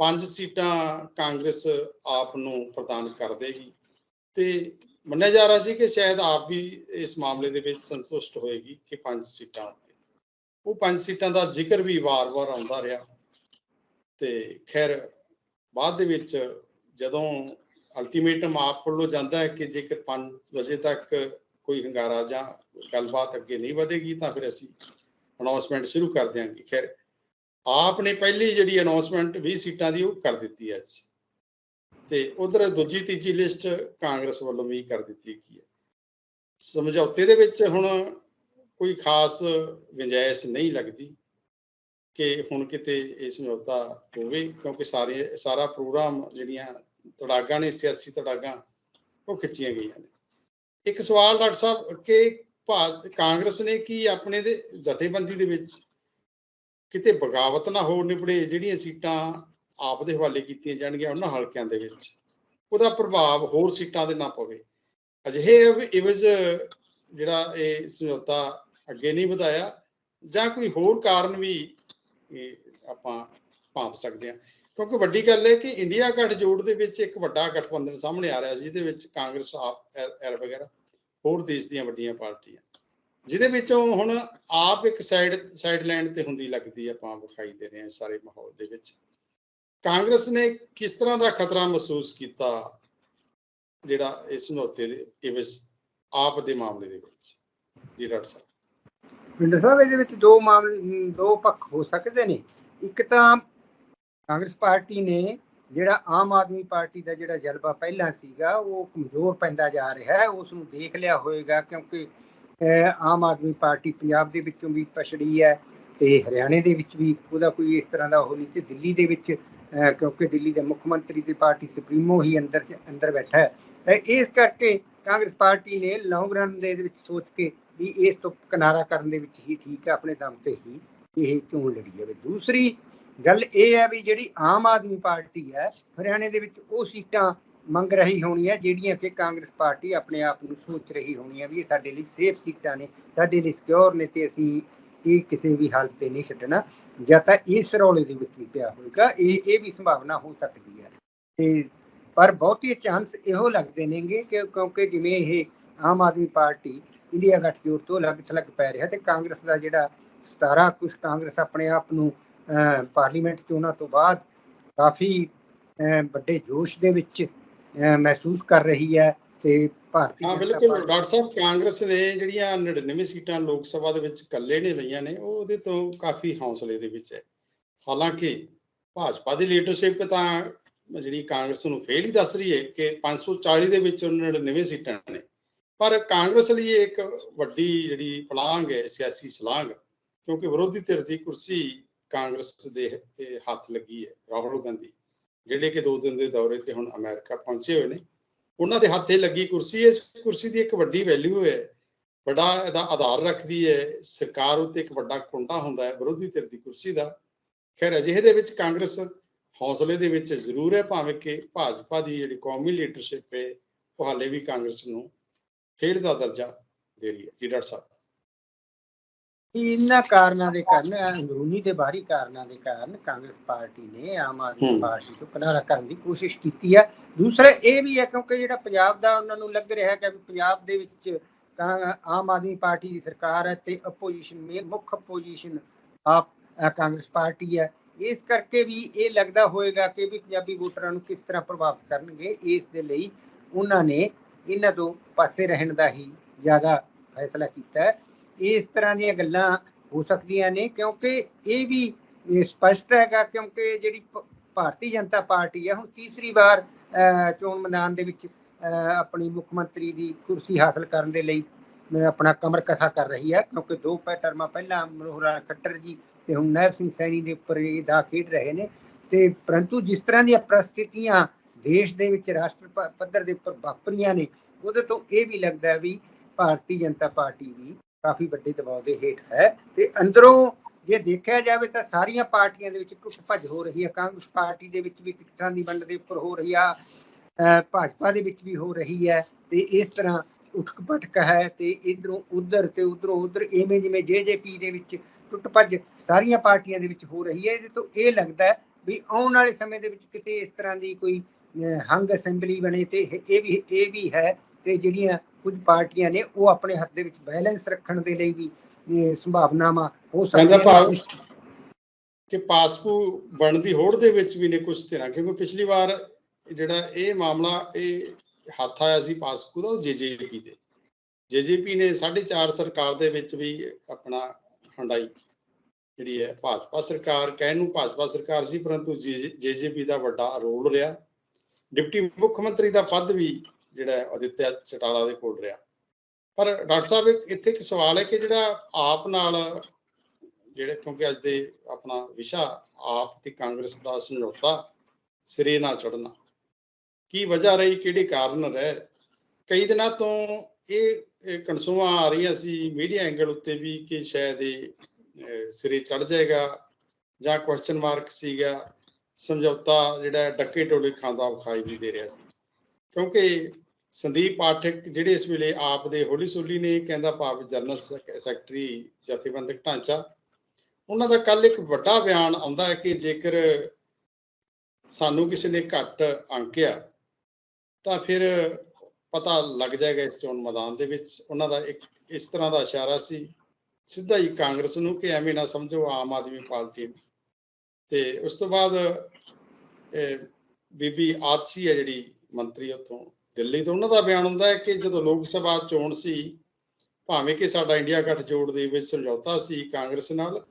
S1: ਪੰਜ ਸੀਟਾਂ ਕਾਂਗਰਸ ਆਪ ਨੂੰ ਪ੍ਰਦਾਨ ਕਰ ਦੇਗੀ ਤੇ ਮੰਨਿਆ ਜਾ ਰਿਹਾ ਸੀ ਕਿ ਸ਼ਾਇਦ ਆਪ ਵੀ ਇਸ ਮਾਮਲੇ ਦੇ ਵਿੱਚ ਸੰਤੁਸ਼ਟ ਹੋਏਗੀ ਕਿ ਪੰਜ ਸੀਟਾਂ ਆਉਣਗੀਆਂ। ਉਹ ਪੰਜ ਸੀਟਾਂ ਦਾ ਜ਼ਿਕਰ ਵੀ ਵਾਰ-ਵਾਰ ਆਉਂਦਾ ਰਿਹਾ ਤੇ ਖੈਰ, ਬਾਅਦ ਦੇ ਵਿੱਚ ਜਦੋਂ ਅਲਟੀਮੇਟਮ ਆਪ ਵੱਲੋਂ ਜਾਂਦਾ ਹੈ ਕਿ ਜੇਕਰ 5 ਵਜੇ ਤੱਕ ਕੋਈ ਹੰਗਾਰਾ ਜਾਂ ਗੱਲਬਾਤ ਅੱਗੇ ਨਹੀਂ ਵਧੇਗੀ ਤਾਂ ਫਿਰ ਅਸੀਂ ਅਨਾਉਂਸਮੈਂਟ ਸ਼ੁਰੂ ਕਰ ਦਿਆਂਗੇ। ਖੈਰ, ਆਪ ਨੇ ਪਹਿਲੀ ਜਿਹੜੀ ਅਨਾਉਂਸਮੈਂਟ 20 ਸੀਟਾਂ ਦੀ ਉਹ ਕਰ ਦਿੱਤੀ ਹੈ ਅੱਜ। ਤੇ ਉਧਰ ਦੂਜੀ ਤੀਜੀ ਲਿਸਟ ਕਾਂਗਰਸ ਵੱਲੋਂ ਵੀ ਕਰ ਦਿੱਤੀ ਗਈ ਹੈ। ਸਮਝੌਤੇ ਦੇ ਵਿੱਚ ਹੁਣ ਕੋਈ ਖਾਸ ਗੁੰਜਾਇਸ਼ ਨਹੀਂ ਲੱਗਦੀ ਕਿ ਹੁਣ ਕਿਤੇ ਇਹ ਸਮਝੌਤਾ ਹੋਵੇ, ਕਿਉਂਕਿ ਸਾਰੇ ਸਾਰਾ ਪ੍ਰੋਗਰਾਮ ਜਿਹੜੀਆਂ ਤੜਾਗਾਂ ਨੇ, ਸਿਆਸੀ ਤੜਾਗਾਂ, ਉਹ ਖਿੱਚੀਆਂ ਗਈਆਂ ਨੇ। ਇੱਕ ਸਵਾਲ ਡਾਕਟਰ ਸਾਹਿਬ, ਕਿ ਭਾ- ਕਾਂਗਰਸ ਨੇ ਕੀ ਆਪਣੇ ਦੇ ਜਥੇਬੰਦੀ ਦੇ ਵਿੱਚ ਕਿਤੇ ਬਗਾਵਤ ਨਾ ਹੋ ਨਿਬੜੇ ਜਿਹੜੀਆਂ ਸੀਟਾਂ ਆਪ ਦੇ ਹਵਾਲੇ ਕੀਤੀਆਂ ਜਾਣਗੀਆਂ ਉਹਨਾਂ ਹਲਕਿਆਂ ਦੇ ਵਿੱਚ? ਉਹਦਾ ਪ੍ਰਭਾਵ ਹੋਰ ਸੀਟਾਂ ਦੇ ਨਾ ਪਵੇ। ਅਜਿਹੇ ਇਵਜ਼ ਜਿਹੜਾ ਇਹ ਸਮਝੌਤਾ ਅੱਗੇ ਨਹੀਂ ਵਧਾਇਆ, ਜਾਂ ਕੋਈ ਹੋਰ ਕਾਰਨ ਵੀ ਇਹ ਆਪਾਂ ਭਾਂਪ ਸਕਦੇ ਹਾਂ। ਕਿਉਂਕਿ ਵੱਡੀ ਗੱਲ ਹੈ ਕਿ ਇੰਡੀਆ ਗੱਠਜੋੜ ਦੇ ਵਿੱਚ ਇੱਕ ਵੱਡਾ ਗਠਬੰਧਨ ਸਾਹਮਣੇ ਆ ਰਿਹਾ, ਜਿਹਦੇ ਵਿੱਚ ਕਾਂਗਰਸ, ਆਪ ਐਰ ਵਗੈਰਾ। ਹੋਰ ਦੇਸ਼ ਦੀਆਂ ਵੱਡੀਆਂ ਪਾਰਟੀਆਂ। ਜਿਹਦੇ ਵਿੱਚੋਂ ਹੁਣ ਆਪ ਇੱਕ ਸਾਈਡ ਸਾਈਡ ਲਾਈਨ ਤੇ ਹੁੰਦੀ ਲੱਗਦੀ ਆਪਾਂ ਵਿਖਾਈ ਦੇ ਰਹੇ ਹਾਂ ਸਾਰੇ ਮਾਹੌਲ ਦੇ ਵਿੱਚ। ਕਾਂਗਰਸ ਨੇ ਕਿਸ ਤਰ੍ਹਾਂ ਦਾ ਖਤਰਾ ਮਹਿਸੂਸ ਕੀਤਾ, ਜਿਹੜਾ ਇਸ ਸਮਝੌਤੇ ਦੇ ਇਵਜ਼ ਆਪ ਦੇ ਮਾਮਲੇ ਦੇ ਵਿੱਚ? ਜੀ, ਡਾਕਟਰ ਸਾਹਿਬ।
S2: ਪਿੰਡ ਸਾਹਿਬ, ਇਹਦੇ ਵਿੱਚ ਦੋ ਮਾਮਲੇ ਦੋ ਪੱਖ ਹੋ ਸਕਦੇ ਨੇ। ਇੱਕ ਤਾਂ ਕਾਂਗਰਸ ਪਾਰਟੀ ਨੇ ਜਿਹੜਾ ਆਮ ਆਦਮੀ ਪਾਰਟੀ ਦਾ ਜਿਹੜਾ ਜਲਵਾ ਪਹਿਲਾਂ ਸੀਗਾ, ਉਹ ਕਮਜ਼ੋਰ ਪੈਂਦਾ ਜਾ ਰਿਹਾ ਹੈ। ਉਸ ਨੂੰ ਦੇਖ ਲਿਆ ਹੋਵੇਗਾ ਕਿਉਂਕਿ ਆਮ ਆਦਮੀ ਪਾਰਟੀ ਪੰਜਾਬ ਦੇ ਵਿੱਚੋਂ ਵੀ ਪਛੜੀ ਹੈ ਤੇ ਹਰਿਆਣੇ ਦੇ ਵਿੱਚ ਵੀ ਉਹਦਾ ਕੋਈ ਇਸ ਤਰ੍ਹਾਂ ਦਾ ਉਹ ਨਹੀਂ ਤੇ ਦਿੱਲੀ ਦੇ ਵਿੱਚ ਕਿਉਂਕਿ ਦਿੱਲੀ ਦੇ ਮੁੱਖ ਮੰਤਰੀ ਤੇ ਪਾਰਟੀ ਸੁਪਰੀਮੋ ਹੀ ਅੰਦਰ ਅੰਦਰ ਬੈਠਾ ਹੈ। ਇਸ ਕਰਕੇ ਕਾਂਗਰਸ ਪਾਰਟੀ ਨੇ ਲੌਂਗ ਰਨ ਦੇ ਵਿੱਚ ਸੋਚ ਕੇ ਵੀ ਇਸ ਤੋਂ ਕਿਨਾਰਾ ਕਰਨ ਦੇ ਵਿੱਚ ਹੀ ਠੀਕ ਹੈ, ਆਪਣੇ ਦਮ ਤੇ ਹੀ ਇਹ ਚੋਣ ਲੜੀ ਜਾਵੇ। ਦੂਸਰੀ ਗੱਲ ਇਹ ਹੈ ਵੀ ਜਿਹੜੀ ਆਮ ਆਦਮੀ ਪਾਰਟੀ ਹੈ, ਹਰਿਆਣੇ ਦੇ ਵਿੱਚ ਉਹ ਸੀਟਾਂ ਮੰਗ ਰਹੀ ਹੋਣੀ ਹੈ, ਜਿਹੜੀਆਂ ਕਿ ਕਾਂਗਰਸ ਪਾਰਟੀ ਆਪਣੇ ਆਪ ਨੂੰ ਸੋਚ ਰਹੀ ਹੋਣੀ ਹੈ ਵੀ ਇਹ ਸਾਡੇ ਲਈ ਸੇਫ ਸੀਟਾਂ ਨੇ, ਸਾਡੇ ਲਈ ਸਿਕਿਉਰ ਨੇ ਤੇ ਅਸੀਂ ਇਹ ਕਿਸੇ ਵੀ ਹਾਲਤ ਤੇ ਨਹੀਂ ਛੱਡਣਾ, ਜਾਂ ਤਾਂ ਇਸ ਰੌਲੇ ਦੇ ਵਿੱਚ ਵੀ ਪਿਆ ਹੋਵੇਗਾ ਇਹ ਇਹ ਵੀ ਸੰਭਾਵਨਾ ਹੋ ਸਕਦੀ ਹੈ। ਤੇ ਪਰ ਬਹੁਤੇ ਚਾਂਸ ਇਹੋ ਲੱਗਦੇ ਨੇਗੇ ਕਿ ਕਿਉਂਕਿ ਜਿਵੇਂ ਇਹ ਆਮ ਆਦਮੀ ਪਾਰਟੀ ਇੰਡੀਆ ਗੱਠਜੋੜ ਤੋਂ ਅਲੱਗ ਥਲੱਗ ਪੈ ਰਿਹਾ ਤੇ ਕਾਂਗਰਸ ਦਾ ਜਿਹੜਾ ਸਤਾਰਾ ਕੁਝ ਕਾਂਗਰਸ ਆਪਣੇ ਆਪ ਨੂੰ ਪਾਰਲੀਮੈਂਟ ਚੋਣਾਂ ਤੋਂ ਬਾਅਦ ਕਾਫੀ ਵੱਡੇ ਜੋਸ਼ ਦੇ ਵਿੱਚ ਮਹਿਸੂਸ ਕਰ ਰਹੀ ਹੈ ਤੇ ਭਾਰਤੀ
S1: ਹਾਂ ਬਿਲਕੁਲ ਡਾਕਟਰ ਸਾਹਿਬ ਕਾਂਗਰਸ ਨੇ ਜਿਹੜੀਆਂ 99 ਸੀਟਾਂ ਲੋਕ ਸਭਾ ਦੇ ਵਿੱਚ ਇਕੱਲੇ ਨੇ ਲਈਆਂ ਨੇ ਉਹ ਉਹਦੇ ਤੋਂ ਕਾਫੀ ਹੌਸਲੇ ਦੇ ਵਿੱਚ ਹੈ। ਹਾਲਾਂਕਿ ਭਾਜਪਾ ਦੀ ਲੀਡਰਸ਼ਿਪ ਤਾਂ ਜਿਹੜੀ ਕਾਂਗਰਸ ਨੂੰ ਫੇਲ ਹੀ ਦੱਸ ਰਹੀ ਹੈ ਕਿ 540 ਦੇ ਵਿੱਚ 99 ਸੀਟਾਂ ਨੇ। ਪਰ ਕਾਂਗਰਸ ਲਈ ਇਹ ਇੱਕ ਵੱਡੀ ਜਿਹੜੀ ਪਲਾਂਗ ਹੈ ਸਿਆਸੀ ਛਲਾਂਗ ਕਿਉਂਕਿ ਵਿਰੋਧੀ ਧਿਰ ਦੀ ਕੁਰਸੀ ਕਾਂਗਰਸ ਦੇ ਹੱਥ ਲੱਗੀ ਹੈ, ਰਾਹੁਲ ਗਾਂਧੀ। ਜਿਹੜੇ ਕਿ ਦੋ ਦਿਨ ਦੇ ਦੌਰੇ ਤੇ ਹੁਣ ਅਮਰੀਕਾ ਪਹੁੰਚੇ ਹੋਏ ਨੇ, ਉਹਨਾਂ ਦੇ ਹੱਥੇ ਲੱਗੀ ਕੁਰਸੀ। ਇਸ ਕੁਰਸੀ ਦੀ ਇੱਕ ਵੱਡੀ ਵੈਲਿਊ ਹੈ। ਬੜਾ ਇਹਦਾ ਆਧਾਰ ਰੱਖਦੀ ਹੈ। ਸਰਕਾਰ ਉੱਤੇ ਇੱਕ ਵੱਡਾ ਕੁੰਡਾ ਹੁੰਦਾ ਹੈ, ਵਿਰੋਧੀ ਧਿਰ ਦੀ ਕੁਰਸੀ ਦਾ। ਖੈਰ, ਅਜਿਹੇ ਦੇ ਵਿੱਚ ਕਾਂਗਰਸ ਹੌਸਲੇ ਦੇ ਵਿੱਚ ਜ਼ਰੂਰ ਹੈ, ਭਾਵੇਂ ਕਿ ਭਾਜਪਾ ਦੀ ਜਿਹੜੀ ਕੌਮੀ ਲੀਡਰਸ਼ਿਪ ਹੈ, ਉਹ ਹਾਲੇ ਵੀ ਕਾਂਗਰਸ ਨੂੰ ਖੇਡ ਦਾ ਦਰਜਾ ਦੇ ਰਹੀ ਹੈ। ਜੀ ਡਾਕਟਰ ਸਾਹਿਬ।
S2: ਇਹਨਾਂ ਕਾਰਨਾਂ ਦੇ ਕਾਰਨ ਅੰਦਰੂਨੀ ਤੇ ਬਾਹਰੀ ਕਾਰਨਾਂ ਦੇ ਕਾਰਨ ਕਾਂਗਰਸ ਪਾਰਟੀ ਨੇ ਆਮ ਆਦਮੀ। ਪਾਰਟੀ ਤੋਂ ਕਿਨਾਰਾ ਕਰਨ ਦੀ ਕੋਸ਼ਿਸ਼ ਕੀਤੀ ਹੈ। ਦੂਸਰਾ ਇਹ ਵੀ ਹੈ ਕਿਉਂਕਿ ਜਿਹੜਾ ਪੰਜਾਬ ਦਾ ਉਹਨਾਂ ਨੂੰ ਲੱਗ ਰਿਹਾ ਹੈ ਕਿ ਪੰਜਾਬ ਦੇ ਵਿੱਚ ਆਮ ਆਦਮੀ ਪਾਰਟੀ ਦੀ ਸਰਕਾਰ ਹੈ ਤੇ ਆਪੋਜੀਸ਼ਨ ਮੇ ਮੁੱਖ ਆਪੋਜੀਸ਼ਨ ਆਪ ਕਾਂਗਰਸ ਪਾਰਟੀ ਹੈ। ਇਸ ਕਰਕੇ ਵੀ ਇਹ ਲੱਗਦਾ ਹੋਏਗਾ ਕਿ ਵੀ ਪੰਜਾਬੀ ਵੋਟਰਾਂ ਨੂੰ ਕਿਸ ਤਰ੍ਹਾਂ ਪ੍ਰਭਾਵਿਤ ਕਰਨਗੇ ਇਸ ਦੇ ਲਈ ਉਹਨਾਂ ਨੇ ਇਹਨਾਂ ਤੋਂ ਪਾਸੇ ਰਹਿਣ ਦਾ ਹੀ ਜ਼ਿਆਦਾ ਫੈਸਲਾ ਕੀਤਾ ਹੈ। ਇਸ ਤਰ੍ਹਾਂ ਦੀਆਂ ਗੱਲਾਂ ਹੋ ਸਕਦੀਆਂ ਨੇ, ਕਿਉਂਕਿ ਇਹ ਵੀ ਸਪਸ਼ਟ ਹੈਗਾ, ਕਿਉਂਕਿ ਜਿਹੜੀ ਭਾਰਤੀ ਜਨਤਾ ਪਾਰਟੀ ਹੈ ਹੁਣ ਤੀਸਰੀ ਵਾਰ ਚੋਣ ਮੈਦਾਨ ਦੇ ਵਿੱਚ ਆਪਣੀ ਮੁੱਖ ਮੰਤਰੀ ਦੀ ਕੁਰਸੀ ਹਾਸਲ ਕਰਨ ਦੇ ਲਈ ਆਪਣਾ ਕਮਰ ਕਸਾ ਕਰ ਰਹੀ ਹੈ ਕਿਉਂਕਿ ਦੋ ਪੈ, ਟਰਮਾਂ ਪਹਿਲਾਂ ਮਨੋਹਰ ਲਾਲ ਖੱਟਰ ਜੀ ਤੇ ਹੁਣ ਨਾਇਬ ਸਿੰਘ ਸੈਣੀ ਦੇ ਉੱਪਰ ਇਹ ਦਾ ਖੇਡ ਰਹੇ ਨੇ ਤੇ ਪਰੰਤੂ ਜਿਸ ਤਰ੍ਹਾਂ ਦੀਆਂ ਪ੍ਰਸਥਿਤੀਆਂ ਦੇਸ਼ ਦੇ ਵਿੱਚ ਰਾਸ਼ਟਰ ਪੱਧਰ ਦੇ ਉੱਪਰ ਵਾਪਰੀਆਂ ਨੇ, ਉਹਦੇ ਤੋਂ ਇਹ ਵੀ ਲੱਗਦਾ ਵੀ ਭਾਰਤੀ ਜਨਤਾ ਪਾਰਟੀ ਵੀ ਕਾਫੀ ਵੱਡੇ ਦਬਾਅ ਦੇ ਹੇਠ ਹੈ ਤੇ ਅੰਦਰੋਂ ਜੇ ਦੇਖਿਆ ਜਾਵੇ ਤਾਂ ਸਾਰੀਆਂ ਪਾਰਟੀਆਂ ਦੇ ਵਿੱਚ ਟੁੱਟ ਭੱਜ ਹੋ ਰਹੀ ਹੈ। ਕਾਂਗਰਸ ਪਾਰਟੀ ਦੇ ਵਿੱਚ ਵੀ ਟਿਕਟਾਂ ਦੀ ਵੰਡ ਦੇ ਉੱਪਰ ਹੋ ਰਹੀ ਆ ਭਾਜਪਾ ਦੇ ਵਿੱਚ ਵੀ ਹੋ ਰਹੀ ਹੈ ਤੇ ਇਸ ਤਰ੍ਹਾਂ ਉਠਕ ਪਟਕ ਹੈ ਤੇ ਇਧਰੋਂ ਉਧਰ ਤੇ ਉਧਰੋਂ ਉਧਰ ਐਵੇਂ ਜਿਵੇਂ ਜੇਜੇਪੀ ਦੇ ਵਿੱਚ ਟੁੱਟ ਭੱਜ ਸਾਰੀਆਂ ਪਾਰਟੀਆਂ ਦੇ ਵਿੱਚ ਹੋ ਰਹੀ ਹੈ। ਇਹਦੇ ਤੋਂ ਇਹ ਲੱਗਦਾ ਵੀ ਆਉਣ ਵਾਲੇ ਸਮੇਂ ਦੇ ਵਿੱਚ ਕਿਤੇ ਇਸ ਤਰ੍ਹਾਂ ਦੀ ਕੋਈ ਹੰਗ ਅਸੈਂਬਲੀ ਬਣੇ ਤੇ ਇਹ ਵੀ ਇਹ ਵੀ ਹੈ ਤੇ ਜਿਹੜੀਆਂ ਕੁਝ ਪਾਰਟੀਆਂ ਨੇ ਉਹ ਆਪਣੇ ਹੱਥ ਦੇ ਵਿੱਚ ਬੈਲੈਂਸ ਰੱਖਣ ਦੇ ਲਈ ਵੀ ਸੰਭਾਵਨਾਵਾਂ ਹੋ ਸਕਦੀਆਂ ਨੇ।
S1: ਕਿ ਪਾਸਪੂ ਬਣਨ ਦੀ ਹੋੜ ਦੇ ਵਿੱਚ ਵੀ ਨੇ ਕੁਝ ਧਿਰਾਂ ਕਿਉਂਕਿ ਪਿਛਲੀ ਵਾਰ ਜਿਹੜਾ ਇਹ ਮਾਮਲਾ ਇਹ ਹੱਥ ਆਇਆ ਸੀ ਪਾਸਪੂ ਦਾ ਉਹ ਜੇਜੇਪੀ ਦੇ ਜੇਜੇਪੀ ਨੇ 4.5 ਸਰਕਾਰ ਦੇ ਵਿੱਚ ਵੀ ਆਪਣਾ ਹੰਡਾਈ ਜਿਹੜੀ ਹੈ ਭਾਜਪਾ ਸਰਕਾਰ ਕਹਿਣ ਨੂੰ ਭਾਜਪਾ ਸਰਕਾਰ ਸੀ ਪਰੰਤੂ ਜੇਜੇਪੀ ਦਾ ਵੱਡਾ ਰੋਲ ਰਿਹਾ ਡਿਪਟੀ ਮੁੱਖ ਮੰਤਰੀ ਦਾ ਪਦ ਵੀ ਜਿਹੜਾ ਅਦਿੱਤਿਆ ਚਟਾਲਾ ਦੇ ਕੋਲ ਰਿਹਾ। ਪਰ ਡਾਕਟਰ ਸਾਹਿਬ ਇੱਕ ਇੱਥੇ ਇੱਕ ਸਵਾਲ ਹੈ ਕਿ ਜਿਹੜਾ ਆਪ ਨਾਲ ਜਿਹੜੇ ਕਿਉਂਕਿ ਅੱਜ ਦੇ ਆਪਣਾ ਵਿਸ਼ਾ, ਆਪ ਤੇ ਕਾਂਗਰਸ ਦਾ ਸਮਝੌਤਾ ਸਿਰੇ ਨਾ ਚੜਨਾ ਕੀ ਵਜ੍ਹਾ ਰਹੀ, ਕਿਹੜੇ ਕਾਰਨ ਰਹਿ? ਕਈ ਦਿਨਾਂ ਤੋਂ ਇਹ ਇਹ ਕਨਸੂਆਂ ਆ ਰਹੀਆਂ ਸੀ, ਮੀਡੀਆ ਐਂਗਲ ਉੱਤੇ ਵੀ ਕਿ ਸ਼ਾਇਦ ਇਹ ਸਿਰੇ ਚੜ ਜਾਏਗਾ ਜਾਂ ਕੁਐਸਚਨ ਮਾਰਕ ਸੀਗਾ, ਸਮਝੌਤਾ ਜਿਹੜਾ ਡੱਕੇ ਟੋਲੇ ਖਾਂਦਾ ਵਿਖਾਈ ਵੀ ਦੇ ਰਿਹਾ ਸੀ। ਕਿਉਂਕਿ ਸੰਦੀਪ ਪਾਠਕ ਜਿਹੜੇ ਇਸ ਵੇਲੇ ਆਪ ਦੇ ਹੋਲੀ ਸੋਲੀ ਨੇ, ਕਹਿੰਦਾ ਭਾਵ ਜਨਰਲ ਸੈਕ- ਸੈਕਟਰੀ ਜਥੇਬੰਦਕ ਢਾਂਚਾ। ਉਹਨਾਂ ਦਾ ਕੱਲ ਇੱਕ ਵੱਡਾ ਬਿਆਨ ਆਉਂਦਾ ਹੈ ਕਿ ਜੇਕਰ ਸਾਨੂੰ ਕਿਸੇ ਨੇ ਘੱਟ ਅੰਕਿਆ, ਤਾਂ ਫਿਰ ਪਤਾ ਲੱਗ ਜਾਏਗਾ ਇਸ ਚੋਣ ਮੈਦਾਨ ਦੇ ਵਿੱਚ। ਉਹਨਾਂ ਦਾ ਇੱਕ ਇਸ ਤਰ੍ਹਾਂ ਦਾ ਇਸ਼ਾਰਾ ਸੀ, ਸਿੱਧਾ ਹੀ ਕਾਂਗਰਸ ਨੂੰ ਕਿ ਐਵੇਂ ਨਾ ਸਮਝੋ ਆਮ ਆਦਮੀ ਪਾਰਟੀ ਨੂੰ। ਤੇ ਉਸ ਤੋਂ ਬਾਅਦ ਬੀਬੀ ਆਦਸੀ ਹੈ ਜਿਹੜੀ ਮੰਤਰੀ ਉੱਥੋਂ। ਦਿੱਲੀ ਤੋਂ ਉਹਨਾਂ ਦਾ ਬਿਆਨ ਹੁੰਦਾ ਹੈ ਕਿ ਜਦੋਂ ਲੋਕ ਸਭਾ ਚੋਣ ਸੀ, ਭਾਵੇਂ ਕਿ ਸਾਡਾ ਇੰਡੀਆ ਗੱਠਜੋੜ ਦੇ ਵਿੱਚ ਸਮਝੌਤਾ ਸੀ ਕਾਂਗਰਸ ਨਾਲ,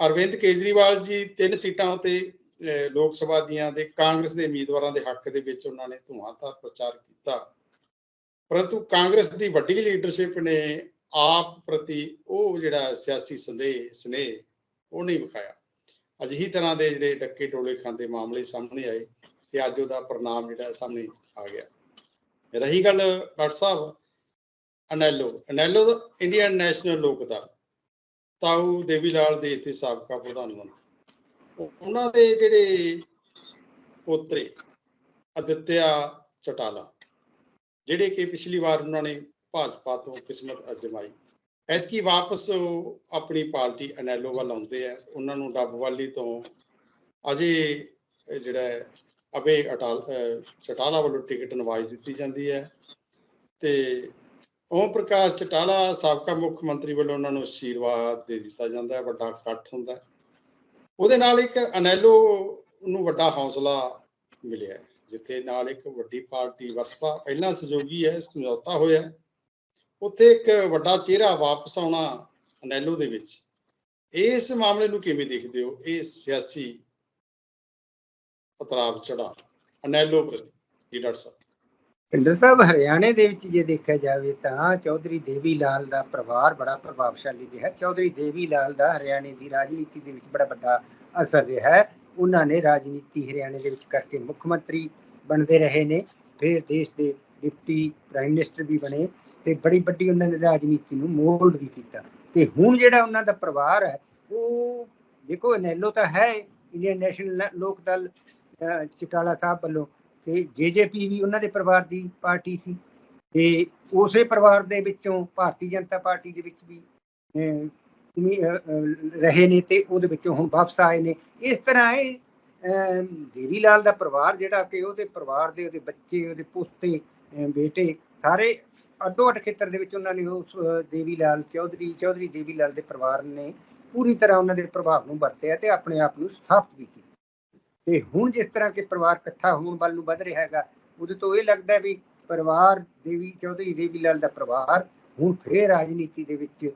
S1: ਅਰਵਿੰਦ ਕੇਜਰੀਵਾਲ ਜੀ ਤਿੰਨ ਸੀਟਾਂ ਉਤੇ ਲੋਕ ਸਭਾ ਦੀਆਂ ਦੇ ਕਾਂਗਰਸ ਦੇ ਉਮੀਦਵਾਰਾਂ ਦੇ ਹੱਕ ਦੇ ਵਿੱਚ ਉਹਨਾਂ ਨੇ ਧੂਆਂਧਾਰ ਪ੍ਰਚਾਰ ਕੀਤਾ। ਪਰੰਤੂ ਕਾਂਗਰਸ ਦੀ ਵੱਡੀ ਲੀਡਰਸ਼ਿਪ ਨੇ ਆਪ ਪ੍ਰਤੀ ਉਹ ਜਿਹੜਾ ਸਿਆਸੀ ਸੰਦੇਹ, ਸਨੇਹ, ਉਹ ਨਹੀਂ ਵਿਖਾਇਆ। ਅਜਿਹੀ ਤਰ੍ਹਾਂ ਦੇ ਜਿਹੜੇ ਡੱਕੇ ਟੋਲੇ ਖਾਂਦੇ ਮਾਮਲੇ ਸਾਹਮਣੇ ਆਏ ਤੇ ਅੱਜ ਉਹਦਾ ਪ੍ਰਣਾਮ ਜਿਹੜਾ ਸਾਹਮਣੇ ਆ ਗਿਆ। ਰਹੀ ਗੱਲ ਡਾਕਟਰ ਸਾਹਿਬ, ਅਨੈਲੋ ਅਨੈਲੋ ਦਾ ਇੰਡੀਅਨ ਨੈਸ਼ਨਲ ਲੋਕ ਦਲ ਤਾਊ ਦੇਵੀ ਲਾਲ ਦੇਸ਼ ਦੇ ਸਾਬਕਾ ਪ੍ਰਧਾਨ ਮੰਤਰੀ। ਉਹਨਾਂ ਦੇ ਜਿਹੜੇ ਪੋਤਰੇ, ਅਦਿੱਤਿਆ ਚਟਾਲਾ, ਜਿਹੜੇ ਕਿ ਪਿਛਲੀ ਵਾਰ ਉਹਨਾਂ ਨੇ ਭਾਜਪਾ ਤੋਂ ਕਿਸਮਤ ਅਜਮਾਈ। ਐਤਕੀ ਵਾਪਸ ਉਹ ਆਪਣੀ ਪਾਰਟੀ ਅਨੈਲੋ ਵੱਲ ਆਉਂਦੇ ਆ। ਉਹਨਾਂ ਨੂੰ ਡੱਬਵਾਲੀ ਤੋਂ ਅਜੇ ਜਿਹੜਾ ਅਬੇ ਅਟਾਲ ਚਟਾਲਾ ਵੱਲੋਂ ਟਿਕਟ ਨਵਾਜ ਦਿੱਤੀ ਜਾਂਦੀ ਹੈ ਤੇ ਓਮ ਪ੍ਰਕਾਸ਼ ਚਟਾਲਾ ਸਾਬਕਾ ਮੁੱਖ ਮੰਤਰੀ ਵੱਲੋਂ ਉਹਨਾਂ ਨੂੰ ਅਸ਼ੀਰਵਾਦ ਦੇ ਦਿੱਤਾ ਜਾਂਦਾ ਹੈ, ਵੱਡਾ ਇਕੱਠ ਹੁੰਦਾ ਹੈ। ਉਹਦੇ ਨਾਲ ਇੱਕ ਅਨੈਲੋ ਨੂੰ ਵੱਡਾ ਹੌਸਲਾ ਮਿਲਿਆ ਜਿੱਥੇ ਨਾਲ ਇੱਕ ਵੱਡੀ ਪਾਰਟੀ ਵਸਪਾ ਪਹਿਲਾਂ ਸਹਿਯੋਗੀ ਹੈ, ਸਮਝੌਤਾ ਹੋਇਆ ਉੱਥੇ ਇੱਕ ਵੱਡਾ ਚਿਹਰਾ ਵਾਪਸ ਆਉਣਾ ਅਨੈਲੋ ਦੇ ਵਿੱਚ। ਇਸ ਮਾਮਲੇ ਨੂੰ ਕਿਵੇਂ ਦੇਖਦੇ ਹੋ? ਇਹ ਸਿਆਸੀ ਪਤਰਾਵ ਚੜਾ। ਅਨੈਲੋ ਪ੍ਰਤੀ, ਜੀ ਡਾਕਟਰ ਸਾਹਿਬ।
S2: ਪਿੰਦਰ ਸਾਹਿਬ, ਹਰਿਆਣੇ ਦੇ ਵਿੱਚ ਜੇ ਦੇਖਿਆ ਜਾਵੇ ਤਾਂ ਚੌਧਰੀ ਦੇਵੀ ਲਾਲ ਦਾ ਪਰਿਵਾਰ ਬੜਾ ਪ੍ਰਭਾਵਸ਼ਾਲੀ ਰਿਹਾ ਚੌਧਰੀ ਦੇਵੀ ਲਾਲ ਦਾ ਹਰਿਆਣੇ ਦੀ ਰਾਜਨੀਤੀ ਦੇ ਵਿੱਚ ਬੜਾ ਵੱਡਾ ਅਸਰ ਰਿਹਾ ਉਹਨਾਂ ਨੇ ਰਾਜਨੀਤੀ ਹਰਿਆਣੇ ਦੇ ਵਿੱਚ ਕਰਕੇ ਮੁੱਖ ਮੰਤਰੀ ਬਣਦੇ ਰਹੇ ਨੇ। ਫਿਰ ਦੇਸ਼ ਦੇ ਡਿਪਟੀ ਪ੍ਰਾਈਮ ਮਿਨਿਸਟਰ ਵੀ ਬਣੇ ਤੇ ਬੜੀ ਵੱਡੀ ਉਹਨਾਂ ਨੇ ਰਾਜਨੀਤੀ ਨੂੰ ਮੋਲਡ ਵੀ ਕੀਤਾ। ਤੇ ਹੁਣ ਜਿਹੜਾ ਉਹਨਾਂ ਦਾ ਪਰਿਵਾਰ ਹੈ, ਉਹ ਦੇਖੋ ਨੈਲੋ ਤਾਂ ਹੈ, ਇੰਡੀਅਨ ਨੈਸ਼ਨਲ ਲੋਕ ਦਲ ਚਟਾਲਾ ਸਾਹਿਬ ਵੱਲੋਂ ਤੇ ਜੇਜੇਪੀ ਵੀ ਉਹਨਾਂ ਦੇ ਪਰਿਵਾਰ ਦੀ ਪਾਰਟੀ ਸੀ ਤੇ ਉਸੇ ਪਰਿਵਾਰ ਦੇ ਵਿੱਚੋਂ ਭਾਰਤੀ ਜਨਤਾ ਪਾਰਟੀ ਦੇ ਵਿੱਚ ਵੀ ਰਹੇ ਨੇ ਤੇ ਉਹਦੇ ਵਿੱਚੋਂ ਹੁਣ ਵਾਪਸ ਆਏ ਨੇ। ਇਸ ਤਰ੍ਹਾਂ ਇਹ ਦੇਵੀ ਲਾਲ ਦਾ ਪਰਿਵਾਰ ਜਿਹੜਾ ਕਿ ਉਹਦੇ ਪਰਿਵਾਰ ਦੇ, ਉਹਦੇ ਬੱਚੇ, ਉਹਦੇ ਪੋਤੇ ਬੇਟੇ ਸਾਰੇ ਅੱਡੋ ਅੱਡ ਖੇਤਰ ਦੇ ਵਿੱਚ ਉਹਨਾਂ ਨੇ ਉਸ ਦੇਵੀ ਲਾਲ ਚੌਧਰੀ ਚੌਧਰੀ ਦੇਵੀ ਲਾਲ ਦੇ ਪਰਿਵਾਰ ਨੇ ਪੂਰੀ ਤਰ੍ਹਾਂ ਉਹਨਾਂ ਦੇ ਪ੍ਰਭਾਵ ਨੂੰ ਵਰਤਿਆ ਤੇ ਆਪਣੇ ਆਪ ਨੂੰ ਸਥਾਪਿਤ ਵੀ ਤੇ ਹੁਣ ਜਿਸ ਤਰ੍ਹਾਂ ਕਿ ਪਰਿਵਾਰ ਇਕੱਠਾ ਹੋਣ ਵੱਲ ਨੂੰ ਵੱਧ ਰਿਹਾ ਹੈਗਾ ਉਹਦੇ ਤੋਂ ਇਹ ਲੱਗਦਾ ਵੀ ਪਰਿਵਾਰ ਦੇਵੀ ਚੌਧਰੀ ਦੇਵੀ ਲਾਲ ਦਾ ਪਰਿਵਾਰ ਹੁਣ ਫੇਰ ਰਾਜਨੀਤੀ ਦੇ ਵਿੱਚ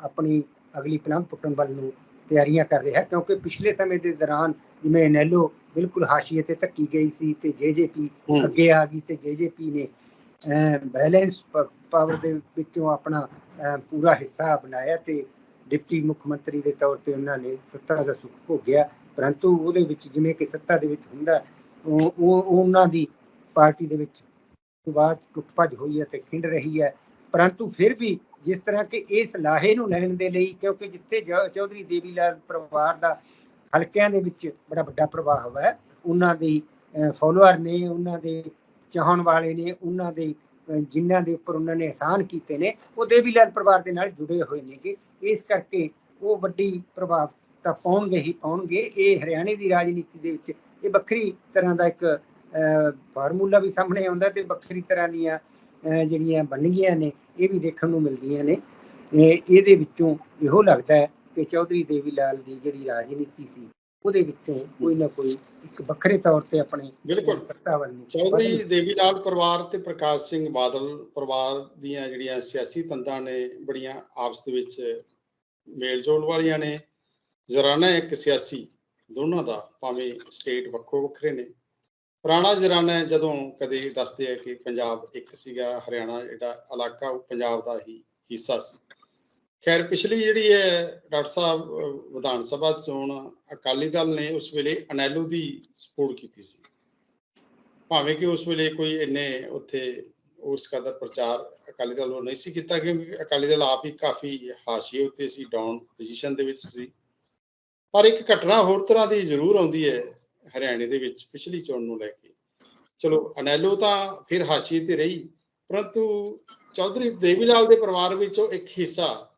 S2: ਆਪਣੀ ਅਗਲੀ ਪਲੰਘ ਪੁੱਟਣ ਵੱਲ ਨੂੰ ਤਿਆਰੀਆਂ ਕਰ ਰਿਹਾ ਹੈ ਕਿਉਂਕਿ ਪਿਛਲੇ ਸਮੇਂ ਦੇ ਦੌਰਾਨ ਜਿਵੇਂ ਨੈਲੋ ਬਿਲਕੁਲ ਹਾਸ਼ੀਏ ਤੇ ਧੱਕੀ ਗਈ ਸੀ ਤੇ ਜੇਜੇਪੀ। ਅੱਗੇ ਆ ਗਈ ਤੇ ਜੇਜੇਪੀ ਨੇ ਬੈਲੈਂਸ ਪਾਵਰ ਦੇ ਵਿੱਚੋਂ ਆਪਣਾ ਪੂਰਾ ਹਿੱਸਾ ਬਣਾਇਆ ਤੇ ਡਿਪਟੀ ਮੁੱਖ ਮੰਤਰੀ ਦੇ ਤੌਰ ਤੇ ਉਹਨਾਂ ਨੇ ਸੱਤਾ ਦਾ ਸੁੱਖ ਭੋਗਿਆ ਪਰੰਤੂ ਉਹਦੇ ਵਿੱਚ ਜਿਵੇਂ ਕਿ ਸੱਤਾ ਦੇ ਵਿੱਚ ਹੁੰਦਾ ਉਹ ਉਹਨਾਂ ਦੀ ਪਾਰਟੀ ਦੇ ਵਿੱਚ ਬਾਅਦ ਟੁੱਟ ਹੋਈ ਹੈ ਤੇ ਖਿੰਡ ਰਹੀ ਹੈ। ਪਰੰਤੂ ਫਿਰ ਵੀ ਜਿਸ ਤਰ੍ਹਾਂ ਕਿ ਇਸ ਲਾਹੇ ਨੂੰ ਲੈਣ ਦੇ ਲਈ ਕਿਉਂਕਿ ਜਿੱਥੇ ਚੌਧਰੀ ਦੇਵੀ ਲਾਲ ਪਰਿਵਾਰ ਦਾ ਹਲਕਿਆਂ ਦੇ ਵਿੱਚ ਬੜਾ ਵੱਡਾ ਪ੍ਰਭਾਵ ਹੈ ਉਹਨਾਂ ਦੇ ਫੋਲੋਅਰ ਨੇ ਉਹਨਾਂ ਦੇ ਚਾਹਣ ਵਾਲੇ ਨੇ ਉਹਨਾਂ ਦੇ ਅਹ, ਜਿਨ੍ਹਾਂ ਦੇ ਉੱਪਰ ਉਹਨਾਂ ਨੇ ਅਹਿਸਾਨ ਕੀਤੇ ਨੇ ਉਹ ਦੇਵੀ ਲਾਲ ਪਰਿਵਾਰ ਦੇ ਨਾਲ ਜੁੜੇ ਹੋਏ ਨੇਗੇ। ਇਸ ਕਰਕੇ ਉਹ ਵੱਡੀ ਪ੍ਰਭਾਵ ਤਾਂ ਪਾਉਣਗੇ ਹੀ ਪਾਉਣਗੇ ਇਹ ਹਰਿਆਣੇ ਦੀ ਰਾਜਨੀਤੀ ਦੇ ਵਿੱਚ ਇਹ ਵੱਖਰੀ ਤਰ੍ਹਾਂ ਦਾ ਇੱਕ ਫਾਰਮੂਲਾ ਵੀ ਸਾਹਮਣੇ ਆਉਂਦਾ ਤੇ ਵੱਖਰੀ ਤਰ੍ਹਾਂ ਦੀਆਂ ਜਿਹੜੀਆਂ ਬਣਗੀਆਂ ਨੇ ਇਹ ਵੀ ਦੇਖਣ ਨੂੰ ਮਿਲਦੀਆਂ ਨੇ। ਇਹ- ਇਹਦੇ ਵਿੱਚੋਂ ਇਹੋ ਲੱਗਦਾ ਹੈ ਕਿ ਚੌਧਰੀ ਦੇਵੀ ਲਾਲ ਦੀ ਜਿਹੜੀ ਰਾਜਨੀਤੀ ਸੀ ਉਹਦੇ ਵਿੱਚੋਂ ਕੋਈ ਨਾ ਕੋਈ ਇੱਕ ਵੱਖਰੇ ਤੌਰ ਤੇ ਆਪਣੇ
S1: ਬਿਲਕੁਲ।
S2: ਸੱਤਾ ਵੱਲ ਨੂੰ।
S1: ਚੌਧਰੀ ਦੇਵੀ ਲਾਲ ਪਰਿਵਾਰ ਤੇ ਪ੍ਰਕਾਸ਼ ਸਿੰਘ ਬਾਦਲ ਪਰਿਵਾਰ ਦੀਆਂ ਜਿਹੜੀਆਂ ਸਿਆਸੀ ਤੰਦਾਂ ਨੇ ਬੜੀਆਂ ਆਪਸ ਦੇ ਵਿੱਚ ਮੇਲ ਜੋਲ ਵਾਲੀਆਂ ਨੇ। ਜ਼ਰਾਨਾ ਇੱਕ ਸਿਆਸੀ, ਦੋਨਾਂ ਦਾ ਭਾਵੇਂ ਸਟੇਟ ਵੱਖੋ ਵੱਖਰੇ ਨੇ। ਪੁਰਾਣਾ ਜ਼ਰਾਨਾ ਜਦੋਂ ਕਦੇ ਦੱਸਦੇ ਆ ਕਿ ਪੰਜਾਬ ਇੱਕ ਸੀਗਾ, ਹਰਿਆਣਾ ਜਿਹੜਾ ਇਲਾਕਾ ਉਹ ਪੰਜਾਬ ਦਾ ਹੀ ਹਿੱਸਾ ਸੀ। ਖੈਰ, ਪਿਛਲੀ ਜਿਹੜੀ ਹੈ ਡਾਕਟਰ ਸਾਹਿਬ ਵਿਧਾਨ ਸਭਾ ਚੋਣ ਅਕਾਲੀ ਦਲ ਨੇ ਉਸ ਵੇਲੇ ਅਨੈਲੂ ਦੀ ਸਪੋਰਟ ਕੀਤੀ ਸੀ। ਭਾਵੇਂ ਕਿ ਉਸ ਵੇਲੇ ਕੋਈ ਇੰਨੇ ਉੱਥੇ ਉਸ ਕਦਰ ਪ੍ਰਚਾਰ ਅਕਾਲੀ ਦਲ ਵੱਲੋਂ ਨਹੀਂ ਸੀ ਕੀਤਾ, ਕਿਉਂਕਿ ਅਕਾਲੀ ਦਲ ਆਪ ਹੀ ਕਾਫੀ ਹਾਸ਼ੀਏ ਉੱਤੇ ਸੀ ਡਾਊਨ ਪੋਜੀਸ਼ਨ ਦੇ ਵਿੱਚ ਸੀ। ਪਰ ਇੱਕ ਘਟਨਾ ਹੋਰ ਤਰ੍ਹਾਂ ਦੀ ਜ਼ਰੂਰ ਆਉਂਦੀ ਹੈ ਹਰਿਆਣੇ ਦੇ ਵਿੱਚ ਪਿਛਲੀ ਚੋਣ ਨੂੰ ਲੈ ਕੇ। ਚਲੋ, ਅਨੈਲੋ ਤਾਂ ਫਿਰ ਹਾਸ਼ੀਏ ਤੇ ਰਹੀ, ਪਰੰਤੂ ਚੌਧਰੀ ਦੇਵੀ ਲਾਲ ਦੇ ਪਰਿਵਾਰ ਵਿੱਚੋਂ ਇੱਕ ਹਿੱਸਾ,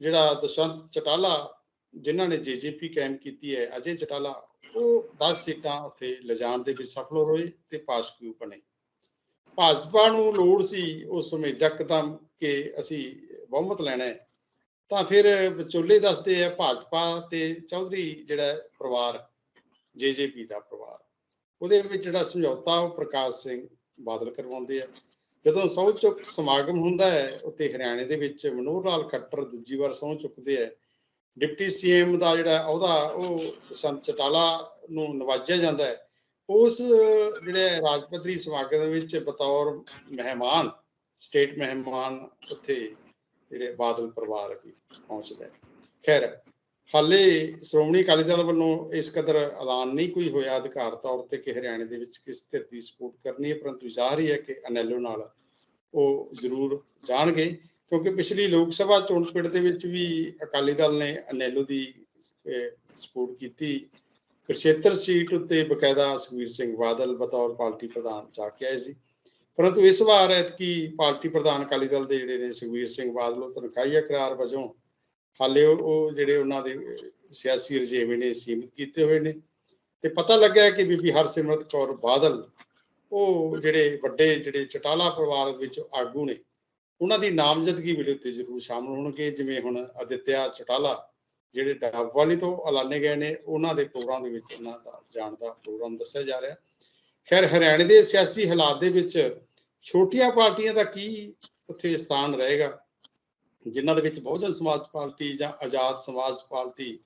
S1: ਜਿਹੜਾ ਦੁਸ਼ੰਤ ਚਟਾਲਾ, ਜਿਨ੍ਹਾਂ ਨੇ ਜੀਜੀਪੀ ਕਾਇਮ ਕੀਤੀ ਹੈ, ਅਜੇ ਚਟਾਲਾ, ਉਹ 10 ਸੀਟਾਂ ਉੱਥੇ ਲਿਜਾਣ ਦੇ ਵਿੱਚ ਸਫਲ ਹੋਏ ਤੇ ਪਾਸਕਿਊ ਬਣੇ। ਭਾਜਪਾ ਨੂੰ ਲੋੜ ਸੀ ਉਸ ਸਮੇਂ ਜੱਕਦਮ ਕਿ ਅਸੀਂ ਬਹੁਮਤ ਲੈਣਾ ਹੈ। ਤਾਂ ਫਿਰ ਵਿਚੋਲੇ ਦੱਸਦੇ ਆ ਭਾਜਪਾ ਤੇ ਚੌਧਰੀ ਜਿਹੜਾ ਪਰਿਵਾਰ ਜੇਜੇਪੀ ਦਾ ਪਰਿਵਾਰ। ਉਹਦੇ ਵਿੱਚ ਜਿਹੜਾ ਸਮਝੌਤਾ, ਉਹ ਪ੍ਰਕਾਸ਼ ਸਿੰਘ ਬਾਦਲ ਕਰਵਾਉਂਦੇ ਆ। ਜਦੋਂ ਸਹੁੰ ਚੁੱਕ ਸਮਾਗਮ ਹੁੰਦਾ ਹੈ ਉੱਤੇ ਹਰਿਆਣੇ ਦੇ ਵਿੱਚ ਮਨੋਹਰ ਲਾਲ ਖੱਟਰ ਦੂਜੀ ਵਾਰ ਸਹੁੰ ਚੁੱਕਦੇ ਹੈ ਡਿਪਟੀ ਸੀਐਮ ਦਾ ਜਿਹੜਾ ਉਹਦਾ ਉਹ ਸੰਤ ਚਟਾਲਾ ਨੂੰ ਨਵਾਜਿਆ ਜਾਂਦਾ ਹੈ। ਉਸ ਜਿਹੜੇ ਰਾਜਪੱਧਰੀ ਸਮਾਗਮ ਦੇ ਵਿੱਚ ਬਤੌਰ ਮਹਿਮਾਨ, ਸਟੇਟ ਮਹਿਮਾਨ ਉੱਥੇ ਜਿਹੜੇ ਬਾਦਲ ਪਰਿਵਾਰ ਵੀ ਪਹੁੰਚਦਾ ਖੈਰ, ਹਾਲੇ ਸ਼੍ਰੋਮਣੀ ਅਕਾਲੀ ਦਲ ਵੱਲੋਂ ਇਸ ਕਦਰ ਐਲਾਨ ਨਹੀਂ ਕੋਈ ਹੋਇਆ। ਅਧਿਕਾਰ ਤੌਰ ਤੇ ਕਿ ਹਰਿਆਣੇ ਦੇ ਵਿੱਚ ਕਿਸ ਧਿਰ ਦੀ ਸਪੋਰਟ ਕਰਨੀ ਹੈ, ਪਰੰਤੂ ਜ਼ਾਹਰ ਹੀ ਹੈ ਕਿ ਅਨੈਲੋ ਨਾਲ ਉਹ ਜ਼ਰੂਰ ਜਾਣਗੇ, ਕਿਉਂਕਿ ਪਿਛਲੀ ਲੋਕ ਸਭਾ ਚੋਣ ਪਿੰਡ ਦੇ ਵਿੱਚ ਵੀ ਅਕਾਲੀ ਦਲ ਨੇ ਅਨੈਲੋ ਦੀ ਸਪੋਰਟ ਕੀਤੀ। ਕੁਰਸ਼ੇਤਰ ਸੀਟ ਉੱਤੇ ਬਕਾਇਦਾ ਸੁਖਬੀਰ ਸਿੰਘ ਬਾਦਲ ਬਤੌਰ ਪਾਰਟੀ ਪ੍ਰਧਾਨ ਜਾ ਕੇ ਆਏ ਸੀ। ਪਰੰਤੂ ਇਸ ਵਾਰ ਐਤਕੀ ਪਾਰਟੀ ਪ੍ਰਧਾਨ ਅਕਾਲੀ ਦਲ ਦੇ ਜਿਹੜੇ ਨੇ ਸੁਖਬੀਰ ਸਿੰਘ ਬਾਦਲ, ਉਹ ਤਨਖਾਹੀਆ ਕਰਾਰ ਵਜੋਂ ਹਾਲੇ ਉਹ ਜਿਹੜੇ ਉਹਨਾਂ ਦੇ ਸਿਆਸੀ ਰਜੇਵੇਂ ਨੇ ਸੀਮਿਤ ਕੀਤੇ ਹੋਏ ਨੇ। ਤੇ ਪਤਾ ਲੱਗਿਆ ਕਿ ਬੀਬੀ ਹਰਸਿਮਰਤ ਕੌਰ ਬਾਦਲ, ਉਹ ਜਿਹੜੇ ਵੱਡੇ, ਜਿਹੜੇ ਚਟਾਲਾ ਪਰਿਵਾਰ ਵਿੱਚ ਆਗੂ ਨੇ, ਉਹਨਾਂ ਦੀ ਨਾਮਜ਼ਦਗੀ ਮਿਲੇ ਉੱਤੇ ਜ਼ਰੂਰ ਸ਼ਾਮਲ ਹੋਣਗੇ। ਜਿਵੇਂ ਹੁਣ ਅਦਿੱਤਿਆ ਚਟਾਲਾ, ਜਿਹੜੇ ਡਾਬਵਾਲੀ ਤੋਂ ਐਲਾਨੇ ਗਏ ਨੇ, ਉਹਨਾਂ ਦੇ ਪ੍ਰੋਗਰਾਮ ਦੇ ਵਿੱਚ ਉਹਨਾਂ ਦਾ ਜਾਣ ਦਾ ਪ੍ਰੋਗਰਾਮ ਦੱਸਿਆ ਜਾ ਰਿਹਾ। ਖੈਰ, ਹਰਿਆਣੇ ਦੇ ਸਿਆਸੀ ਹਾਲਾਤ ਦੇ ਵਿੱਚ ਛੋਟੀਆਂ ਪਾਰਟੀਆਂ ਦਾ ਕੀ ਉੱਥੇ ਸਥਾਨ ਰਹੇਗਾ? ਜਿਨ੍ਹਾਂ ਦੇ ਵਿੱਚ ਬਹੁਜਨ ਸਮਾਜ ਪਾਰਟੀ ਜਾਂ ਆਜ਼ਾਦ ਸਮਾਜ ਪਾਰਟੀ?